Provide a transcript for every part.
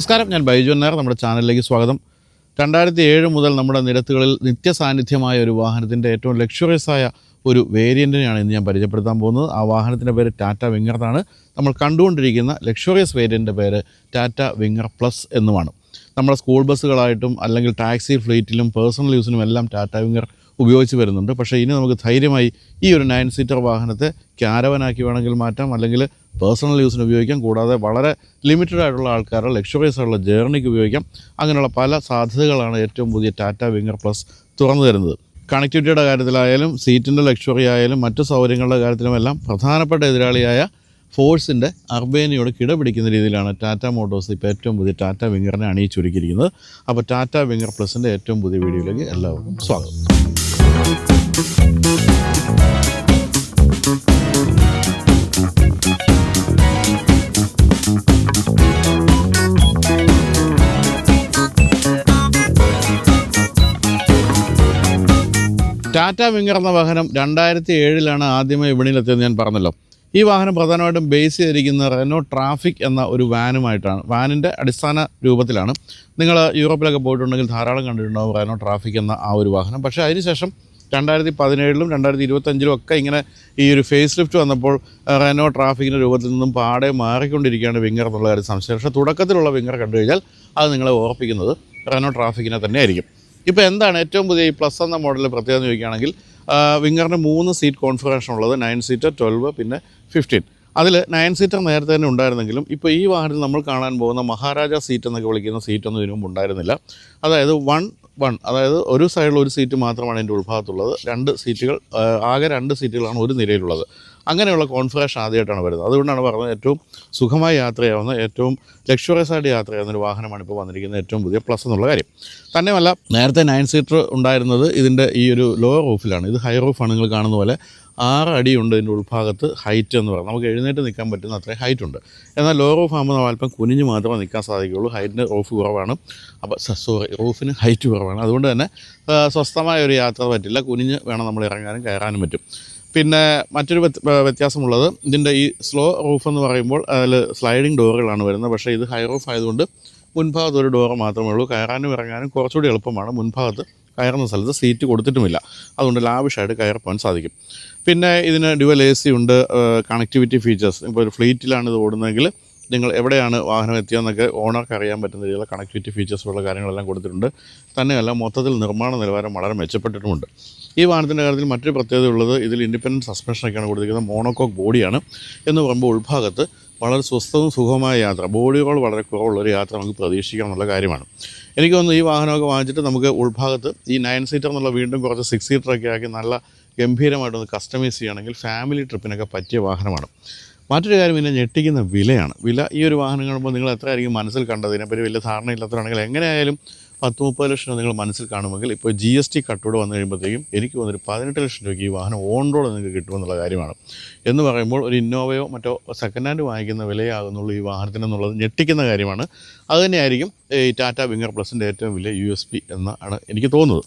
നമസ്കാരം ഞാൻ ബൈജു നായർ നമ്മുടെ ചാനലിലേക്ക് സ്വാഗതം. രണ്ടായിരത്തി ഏഴ് മുതൽ നമ്മുടെ നിരത്തുകളിൽ നിത്യസാന്നിധ്യമായ ഒരു വാഹനത്തിന്റെ ഏറ്റവും ലക്ഷറിയസ് ആയ ഒരു വേരിയന്റിനെയാണ് ഇന്ന് ഞാൻ പരിചയപ്പെടുത്താൻ പോകുന്നത്. ആ വാഹനത്തിന്റെ പേര് ടാറ്റ വിങ്ങർ എന്നാണ്. നമ്മൾ കണ്ടുകൊണ്ടിരിക്കുന്ന ലക്ഷറിയസ് വേരിയന്റെ പേര് ടാറ്റ വിങ്ങർ പ്ലസ് എന്നുമാണ്. നമ്മുടെ സ്കൂൾ ബസ്സുകളായിട്ടും അല്ലെങ്കിൽ ടാക്സി ഫ്ലീറ്റിലും പേഴ്സണൽ യൂസിനും എല്ലാം ടാറ്റ വിങ്ങർ ഉപയോഗിച്ച് വരുന്നുണ്ട്. പക്ഷേ ഇനി നമുക്ക് ധൈര്യമായി ഈ ഒരു നയൻ സീറ്റർ വാഹനത്തെ ക്യാരവനാക്കി വേണമെങ്കിൽ മാറ്റാം. അല്ലെങ്കിൽ പേഴ്സണൽ യൂസിന് ഉപയോഗിക്കാം കൂടാതെ വളരെ ലിമിറ്റഡ് ആയിട്ടുള്ള ആൾക്കാരുടെ ലക്ഷറിയസ് ആയിട്ടുള്ള ജേർണിക്ക് ഉപയോഗിക്കാം. അങ്ങനെയുള്ള പല സാധ്യതകളാണ് ഏറ്റവും പുതിയ ടാറ്റ വിങ്ങർ പ്ലസ് തുറന്നു തരുന്നത്. കണക്ടിവിറ്റിയുടെ കാര്യത്തിലായാലും സീറ്റിന്റെ ലക്ഷറി ആയാലും മറ്റു സൗകര്യങ്ങളുടെ കാര്യത്തിലുമെല്ലാം പ്രധാനപ്പെട്ട എതിരാളിയായ ഫോഴ്സിന്റെ അർബേനിയോട് കിടപിടിക്കുന്ന രീതിയിലാണ് ടാറ്റ മോട്ടോഴ്സ് ഇപ്പോൾ ഏറ്റവും പുതിയ ടാറ്റ വിങ്ങറിനെ അണിയിച്ചൊരുക്കിയിരിക്കുന്നത്. അപ്പോൾ ടാറ്റ വിങ്ങർ പ്ലസിന്റെ ഏറ്റവും പുതിയ വീഡിയോയിലേക്ക് എല്ലാവർക്കും സ്വാഗതം. ടാറ്റ വിങ്ങർ എന്ന വാഹനം രണ്ടായിരത്തി ഏഴിലാണ് ആദ്യമായി വിപണിയിലെത്തിയത് ഞാൻ പറഞ്ഞല്ലോ. ഈ വാഹനം പ്രധാനമായിട്ടും ബേസ് ചെയ്തിരിക്കുന്ന റെനോ ട്രാഫിക് എന്ന ഒരു വാനുമായിട്ടാണ്. വാനിന്റെ അടിസ്ഥാന രൂപത്തിലാണ്. നിങ്ങൾ യൂറോപ്പിലൊക്കെ പോയിട്ടുണ്ടെങ്കിൽ ധാരാളം കണ്ടിട്ടുണ്ടാവും റെനോ ട്രാഫിക് എന്ന ആ ഒരു വാഹനം. പക്ഷേ അതിനുശേഷം രണ്ടായിരത്തി പതിനേഴിലും രണ്ടായിരത്തി ഇരുപത്തഞ്ചിലും ഒക്കെ ഇങ്ങനെ ഈ ഒരു ഫേസ് ലിഫ്റ്റ് വന്നപ്പോൾ റെനോ ട്രാഫിക്കിന്റെ രൂപത്തിൽ നിന്നും പാടെ മാറിക്കൊണ്ടിരിക്കുകയാണ് വിങ്ങർ എന്നുള്ള കാര്യം സംശയം. പക്ഷേ തുടക്കത്തിലുള്ള വിങ്ങർ കണ്ടു കഴിഞ്ഞാൽ അത് നിങ്ങളെ ഓർപ്പിക്കുന്നത് റെനോ ട്രാഫിക്കിനെ തന്നെ ആയിരിക്കും ഇപ്പോൾ എന്താണ് ഏറ്റവും പുതിയ ഈ പ്ലസ് എന്ന മോഡൽ പ്രത്യേകത ചോദിക്കുകയാണെങ്കിൽ വിങ്ങറിന് മൂന്ന് സീറ്റ് കോൺഫിഗറേഷൻ ഉള്ളത് നയൻ സീറ്റർ ട്വൽവ് പിന്നെ ഫിഫ്റ്റീൻ അതിൽ നയൻ സീറ്റർ നേരത്തെ തന്നെ ഉണ്ടായിരുന്നെങ്കിലും ഇപ്പോൾ ഈ വാഹനത്തിൽ നമ്മൾ കാണാൻ പോകുന്ന മഹാരാജ സീറ്റ് എന്നൊക്കെ വിളിക്കുന്ന സീറ്റൊന്നും ഇതിനു മുമ്പ് ഉണ്ടായിരുന്നില്ല. അതായത് വൺ വൺ അതായത് ഒരു സൈഡിൽ ഒരു സീറ്റ് മാത്രമാണ് എന്റെ ഉൾഭാഗത്തുള്ളത്. രണ്ട് സീറ്റുകൾ ആകെ രണ്ട് സീറ്റുകളാണ് ഒരു നിരയിലുള്ളത്. അങ്ങനെയുള്ള കോൺഫിഗറേഷൻ ആദ്യമായിട്ടാണ് വരുന്നത്. അതുകൊണ്ടാണ് പറഞ്ഞത് ഏറ്റവും സുഖമായി യാത്രയാവുന്ന ഏറ്റവും ലക്ഷറിയസ് ആയിട്ട് യാത്ര ഒരു വാഹനമാണ് ഇപ്പോൾ വന്നിരിക്കുന്ന ഏറ്റവും പുതിയ പ്ലസ് എന്നുള്ള കാര്യം. തന്നെയല്ല നേരത്തെ നയൻ സീറ്റർ ഉണ്ടായിരുന്നത് ഇതിന്റെ ഈ ഒരു ലോവർ റൂഫിലാണ് ഇത് ഹൈ റൂഫാണ് നിങ്ങൾ കാണുന്ന പോലെ ആറ് അടിയുണ്ട് ഇതിന്റെ ഉൾഭാഗത്ത് ഹൈറ്റ് എന്ന് പറയുന്നത് നമുക്ക് എഴുന്നേറ്റ് നിൽക്കാൻ പറ്റുന്ന അത്രയും ഹൈറ്റ് ഉണ്ട്. എന്നാൽ ലോ റൂഫ് ആകുമ്പോൾ നമ്മൾ അല്പം കുനിഞ്ഞ് മാത്രമേ നിൽക്കാൻ സാധിക്കുകയുള്ളൂ. ഹൈറ്റിന് റൂഫ് കുറവാണ്. അപ്പോൾ സോറി റൂഫിന് ഹൈറ്റ് കുറവാണ്. അതുകൊണ്ട് തന്നെ സ്വസ്ഥമായ ഒരു യാത്ര പറ്റില്ല. കുനിഞ്ഞ് വേണം നമ്മൾ ഇറങ്ങാനും കയറാനും പറ്റും. പിന്നെ മറ്റൊരു വ്യത്യാസമുള്ളത്. ഇതിന്റെ ഈ സ്ലോ റൂഫ് എന്ന് പറയുമ്പോൾ അതിൽ സ്ലൈഡിങ് ഡോറുകളാണ് വരുന്നത്. പക്ഷേ ഇത് ഹൈ റൂഫ് ആയതുകൊണ്ട് മുൻഭാഗത്ത് ഒരു ഡോർ മാത്രമേ ഉള്ളൂ. കയറാനും ഇറങ്ങാനും കുറച്ചുകൂടി എളുപ്പമാണ്. മുൻഭാഗത്ത് കയറുന്ന സ്ഥലത്ത് സീറ്റ് കൊടുത്തിട്ടുമില്ല. അതുകൊണ്ട് ലാവിഷായിട്ട് കയറി സാധിക്കും. പിന്നെ ഇതിന് ഡ്യുവൽ എ സി ഉണ്ട്. കണക്ടിവിറ്റി ഫീച്ചേഴ്സ് ഇപ്പോൾ ഒരു ഫ്ലീറ്റിലാണ് ഇത് ഓടുന്നതെങ്കിൽ നിങ്ങൾ എവിടെയാണ് വാഹനം എത്തിയെന്നൊക്കെ ഓണർക്ക് അറിയാൻ പറ്റുന്ന രീതിയിലുള്ള കണക്ടിവിറ്റി ഫീച്ചേഴ്സുള്ള കാര്യങ്ങളെല്ലാം കൊടുത്തിട്ടുണ്ട്. തന്നെയല്ല മൊത്തത്തിൽ നിർമ്മാണ നിലവാരം വളരെ മെച്ചപ്പെട്ടിട്ടുമുണ്ട്. ഈ വാഹനത്തിന്റെ കാര്യത്തിൽ മറ്റൊരു പ്രത്യേകത ഉള്ളത് ഇതിൽ ഇൻഡിപെൻഡന്റ് സസ്പെൻഷനൊക്കെയാണ് കൊടുത്തിരിക്കുന്നത്. മോണോകോക്ക് ബോഡിയാണ്. എന്ന് പറയുമ്പോൾ ഉൾഭാഗത്ത് വളരെ സ്വസ്ഥവും സുഖമായ യാത്ര ബോഡികൾ വളരെ കുറവുള്ള ഒരു യാത്ര നമുക്ക് പ്രതീക്ഷിക്കാം എന്നുള്ള കാര്യമാണ്. എനിക്ക് തോന്നുന്നു ഈ വാഹനമൊക്കെ വാങ്ങിച്ചിട്ട് നമുക്ക് ഉൾഭാഗത്ത് ഈ നയൻ സീറ്റർ എന്നുള്ള വീണ്ടും കുറച്ച് സിക്സ് സീറ്ററൊക്കെ ആക്കി നല്ല ഗംഭീരമായിട്ടൊന്ന് കസ്റ്റമൈസ് ചെയ്യുകയാണെങ്കിൽ ഫാമിലി ട്രിപ്പിനൊക്കെ പറ്റിയ വാഹനമാണ്. മറ്റൊരു കാര്യം പിന്നെ ഞെട്ടിക്കുന്ന വിലയാണ്. വില ഈ ഒരു വാഹനം കാണുമ്പോൾ നിങ്ങൾ എത്രയായിരിക്കും മനസ്സിൽ കണ്ടത്? ഇതിനെപ്പറ്റി വലിയ ധാരണയില്ലാത്തവരാണെങ്കിൽ എങ്ങനെയായാലും പത്ത് മുപ്പത് ലക്ഷം നിങ്ങൾ മനസ്സിൽ കാണുമെങ്കിൽ ഇപ്പോൾ ജി എസ് ടി കട്ടോട് വന്നു കഴിയുമ്പോഴത്തേക്കും എനിക്ക് വന്നൊരു പതിനെട്ട് ലക്ഷം രൂപയ്ക്ക് ഈ വാഹനം ഓൺ റോഡ് നിങ്ങൾക്ക് കിട്ടുമെന്നുള്ള കാര്യമാണ്. എന്ന് പറയുമ്പോൾ ഒരു ഇന്നോവയോ മറ്റോ സെക്കൻഡ് ഹാൻഡ് വാങ്ങിക്കുന്ന വിലയാകുന്നുള്ളൂ ഈ വാഹനത്തിനെന്നുള്ളത് ഞെട്ടിക്കുന്ന കാര്യമാണ്. അതുതന്നെയായിരിക്കും ഈ ടാറ്റ വിങ്ങർ പ്ലസിന്റെ ഏറ്റവും വലിയ യു എസ് പി എന്നാണ് എനിക്ക് തോന്നുന്നത്.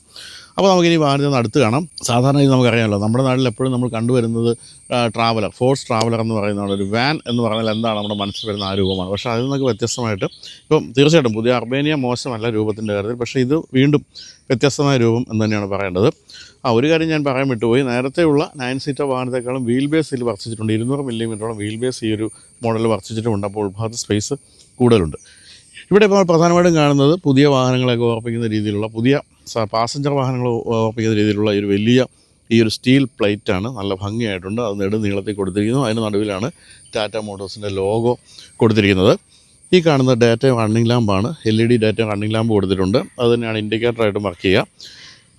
അപ്പോൾ നമുക്കിനി വാഹനത്തിൽ അടുത്ത് കാണാം. സാധാരണ ഇത് നമുക്കറിയാമല്ലോ നമ്മുടെ നാട്ടിൽ എപ്പോഴും നമ്മൾ കണ്ടുവരുന്നത് ട്രാവലർ ഫോഴ്സ് ട്രാവലർ എന്ന് പറയുന്ന ഒരു വാൻ എന്ന് പറഞ്ഞാൽ എന്താണ് നമ്മുടെ മനസ്സിൽ വരുന്ന ആ രൂപമാണ്. പക്ഷേ അതിൽ നിന്നൊക്കെ വ്യത്യസ്തമായിട്ട് ഇപ്പം തീർച്ചയായിട്ടും പുതിയ അർബേനിയ മോശമല്ല രൂപത്തിന്റെ കാര്യത്തിൽ പക്ഷേ ഇത് വീണ്ടും വ്യത്യസ്തമായ രൂപം എന്ന് തന്നെയാണ് പറയേണ്ടത്. ആ ഒരു കാര്യം ഞാൻ പറയാൻ വിട്ടുപോയി. നേരത്തെയുള്ള നയൻ സീറ്റർ വാഹനത്തെക്കാളും വീൽ ബേസ് ഇതിൽ വർദ്ധിച്ചിട്ടുണ്ട്. ഇരുന്നൂറ് മില്ലിമീറ്ററോളം വീൽ ബേസ് ഈ ഒരു മോഡൽ വർദ്ധിച്ചിട്ടുമുണ്ട് അപ്പോൾ ഉൾഭാഗത്ത് സ്പേസ് കൂടുതലുണ്ട്. ഇവിടെ ഇപ്പോൾ പ്രധാനമായിട്ടും കാണുന്നത് പുതിയ വാഹനങ്ങളൊക്കെ ഓർപ്പിക്കുന്ന രീതിയിലുള്ള പുതിയ പാസഞ്ചർ വാഹനങ്ങൾ ഓർപ്പിക്കുന്ന രീതിയിലുള്ള ഒരു വലിയ ഈ ഒരു സ്റ്റീൽ പ്ലേറ്റാണ് നല്ല ഭംഗിയായിട്ടുണ്ട്. അത് നെടു നീളത്തിൽ കൊടുത്തിരിക്കുന്നു. അതിന് നടുവിലാണ് ടാറ്റ മോട്ടോഴ്സിന്റെ ലോഗോ കൊടുത്തിരിക്കുന്നത്. ഈ കാണുന്ന data running ലാമ്പാണ് L E D data running lamp കൊടുത്തിട്ടുണ്ട്. അത് തന്നെയാണ് ഇൻഡിക്കേറ്ററായിട്ട് വർക്ക് ചെയ്യുക.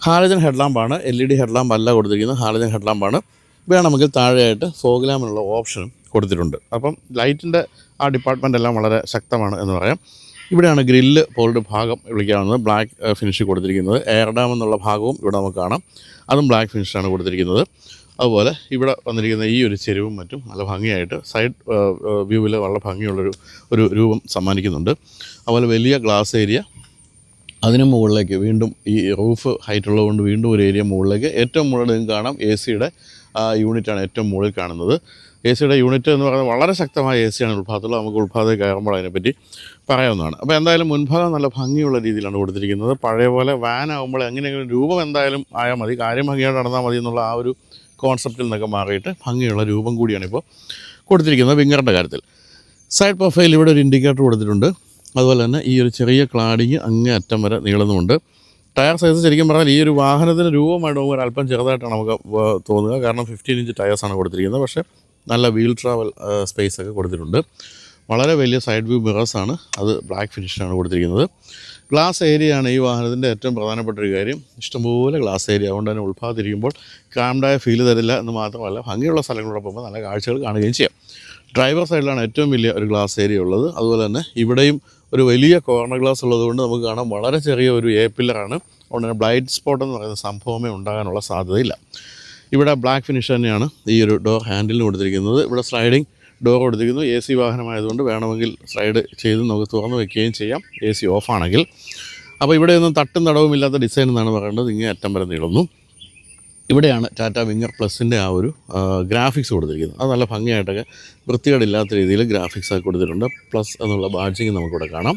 ഹാലജൻ ഹെഡ്ലാമ്പാണ് എൽ ഇ ഡി ഹെഡ്ലാമ്പ് അല്ല കൊടുത്തിരിക്കുന്നത്. ഹാലജൻ ഹെഡ്ലാമ്പാണ് വേണമെങ്കിൽ താഴെയായിട്ട് ഫോഗ് ലാമ്പിനുള്ള ഓപ്ഷനും കൊടുത്തിട്ടുണ്ട്. അപ്പം ലൈറ്റിന്റെ ആ ഡിപ്പാർട്ട്മെന്റ് എല്ലാം വളരെ ശക്തമാണ് എന്ന് പറയാം. ഇവിടെയാണ് ഗ്രില്ല് പോലൊരു ഭാഗം വിളിക്കാവുന്നത് ബ്ലാക്ക് ഫിനിഷ് കൊടുത്തിരിക്കുന്നത്. എയർ ഡാം എന്നുള്ള ഭാഗവും ഇവിടെ നമുക്ക് കാണാം. അതും ബ്ലാക്ക് ഫിനിഷാണ് കൊടുത്തിരിക്കുന്നത്. അതുപോലെ ഇവിടെ വന്നിരിക്കുന്ന ഈ ഒരു ചെരുവും മറ്റും നല്ല ഭംഗിയായിട്ട് സൈഡ് വ്യൂവിൽ വളരെ ഭംഗിയുള്ളൊരു ഒരു രൂപം സമ്മാനിക്കുന്നുണ്ട്. അതുപോലെ വലിയ ഗ്ലാസ് ഏരിയ. അതിന് മുകളിലേക്ക് വീണ്ടും ഈ റൂഫ് ഹൈറ്റ് ഉള്ളതുകൊണ്ട് വീണ്ടും ഒരു ഏരിയ മുകളിലേക്ക് ഏറ്റവും മുകളിൽ നിങ്ങൾക്ക് കാണാം. എ സിയുടെ യൂണിറ്റാണ് ഏറ്റവും മുകളിൽ കാണുന്നത്. എ സിയുടെ യൂണിറ്റ് എന്ന് പറയുന്നത് വളരെ ശക്തമായ എ സിയാണ് ഉൾഭാഗത്തുള്ളത്. നമുക്ക് ഉൾഭാഗത്ത് കയറുമ്പോൾ അതിനെപ്പറ്റി പറയാവുന്നതാണ്. അപ്പോൾ എന്തായാലും മുൻഭാഗം നല്ല ഭംഗിയുള്ള രീതിയിലാണ് കൊടുത്തിരിക്കുന്നത്. പഴയ പോലെ വാൻ ആകുമ്പോൾ എങ്ങനെയെങ്കിലും രൂപം എന്തായാലും ആയാൽ മതി. കാര്യം ഭംഗിയായിട്ട് നടന്നാൽ മതി എന്നുള്ള ആ ഒരു കോൺസെപ്റ്റിൽ നിന്നൊക്കെ മാറിയിട്ട് ഭംഗിയുള്ള രൂപം കൂടിയാണ് ഇപ്പോൾ കൊടുത്തിരിക്കുന്നത് വിങ്ങറിന്റെ കാര്യത്തിൽ. സൈഡ് പ്രൊഫൈൽ ഇവിടെ ഒരു ഇൻഡിക്കേറ്റർ കൊടുത്തിട്ടുണ്ട്. അതുപോലെ തന്നെ ഈ ഒരു ചെറിയ ക്ലാഡിങ് അങ്ങേ അറ്റം വരെ നീളുന്നുമുണ്ട്. ടയർ സൈസ് ശരിക്കും പറഞ്ഞാൽ ഈ ഒരു വാഹനത്തിന് രൂപമായിട്ട് നോക്കുമ്പോൾ അല്പം ചെറുതായിട്ടാണ് നമുക്ക് തോന്നുക. കാരണം ഫിഫ്റ്റീൻ ഇഞ്ച് ടയേഴ്സാണ് കൊടുത്തിരിക്കുന്നത്. പക്ഷേ നല്ല വീൽ ട്രാവൽ സ്പേസ് ഒക്കെ കൊടുത്തിട്ടുണ്ട്. വളരെ വലിയ സൈഡ് വ്യൂ മിറേഴ്സാണ് അത് ബ്ലാക്ക് ഫിനിഷാണ് കൊടുത്തിരിക്കുന്നത്. ഗ്ലാസ് ഏരിയയാണ് ഈ വാഹനത്തിന്റെ ഏറ്റവും പ്രധാനപ്പെട്ട ഒരു കാര്യം. ഇഷ്ടംപോലെ ഗ്ലാസ് ഏരിയ അതുകൊണ്ട് തന്നെ ഉൾഭാഗത്തിരിക്കുമ്പോൾ കാംഡായ ഫീൽ തരില്ല എന്ന് മാത്രമല്ല ഭംഗിയുള്ള സ്ഥലങ്ങളിലൂടെ പോകുമ്പോൾ നല്ല കാഴ്ചകൾ കാണുകയും ചെയ്യാം. ഡ്രൈവർ സൈഡിലാണ് ഏറ്റവും വലിയ ഒരു ഗ്ലാസ് ഏരിയ ഉള്ളത്. അതുപോലെ തന്നെ ഇവിടെയും ഒരു വലിയ കോർണർ ഗ്ലാസ് ഉള്ളതുകൊണ്ട് നമുക്ക് കാണാം വളരെ ചെറിയ ഒരു എ പില്ലറാണ് അതുകൊണ്ട് തന്നെ ബ്ലൈറ്റ് സ്പോട്ട് എന്ന് പറയുന്ന സംഭവമേ ഉണ്ടാകാനുള്ള സാധ്യതയില്ല. ഇവിടെ ബ്ലാക്ക് ഫിനിഷ് തന്നെയാണ് ഈ ഒരു ഡോർ ഹാൻഡിലിന് കൊടുത്തിരിക്കുന്നത്. ഇവിടെ സ്ലൈഡിങ് ഡോർ കൊടുത്തിരിക്കുന്നു. എ സി വാഹനമായതുകൊണ്ട് വേണമെങ്കിൽ സ്ലൈഡ് ചെയ്ത് നമുക്ക് തുറന്ന് വെക്കുകയും ചെയ്യാം. എ സി ഓഫാണെങ്കിൽ അപ്പോൾ ഇവിടെയൊന്നും തട്ടും തടവും ഇല്ലാത്ത ഡിസൈൻ എന്നാണ് പറയേണ്ടത്. ഇങ്ങനെ അറ്റം വരെ നീളുന്നു. ഇവിടെയാണ് ടാറ്റ വിങ്ങർ പ്ലസിന്റെ ആ ഒരു ഗ്രാഫിക്സ് കൊടുത്തിരിക്കുന്നത്. അത് നല്ല ഭംഗിയായിട്ടൊക്കെ വൃത്തികേടില്ലാത്ത രീതിയിൽ ഗ്രാഫിക്സ് ഒക്കെ കൊടുത്തിട്ടുണ്ട്. പ്ലസ് എന്നുള്ള ബാഡ്ജിങ് നമുക്കിവിടെ കാണാം.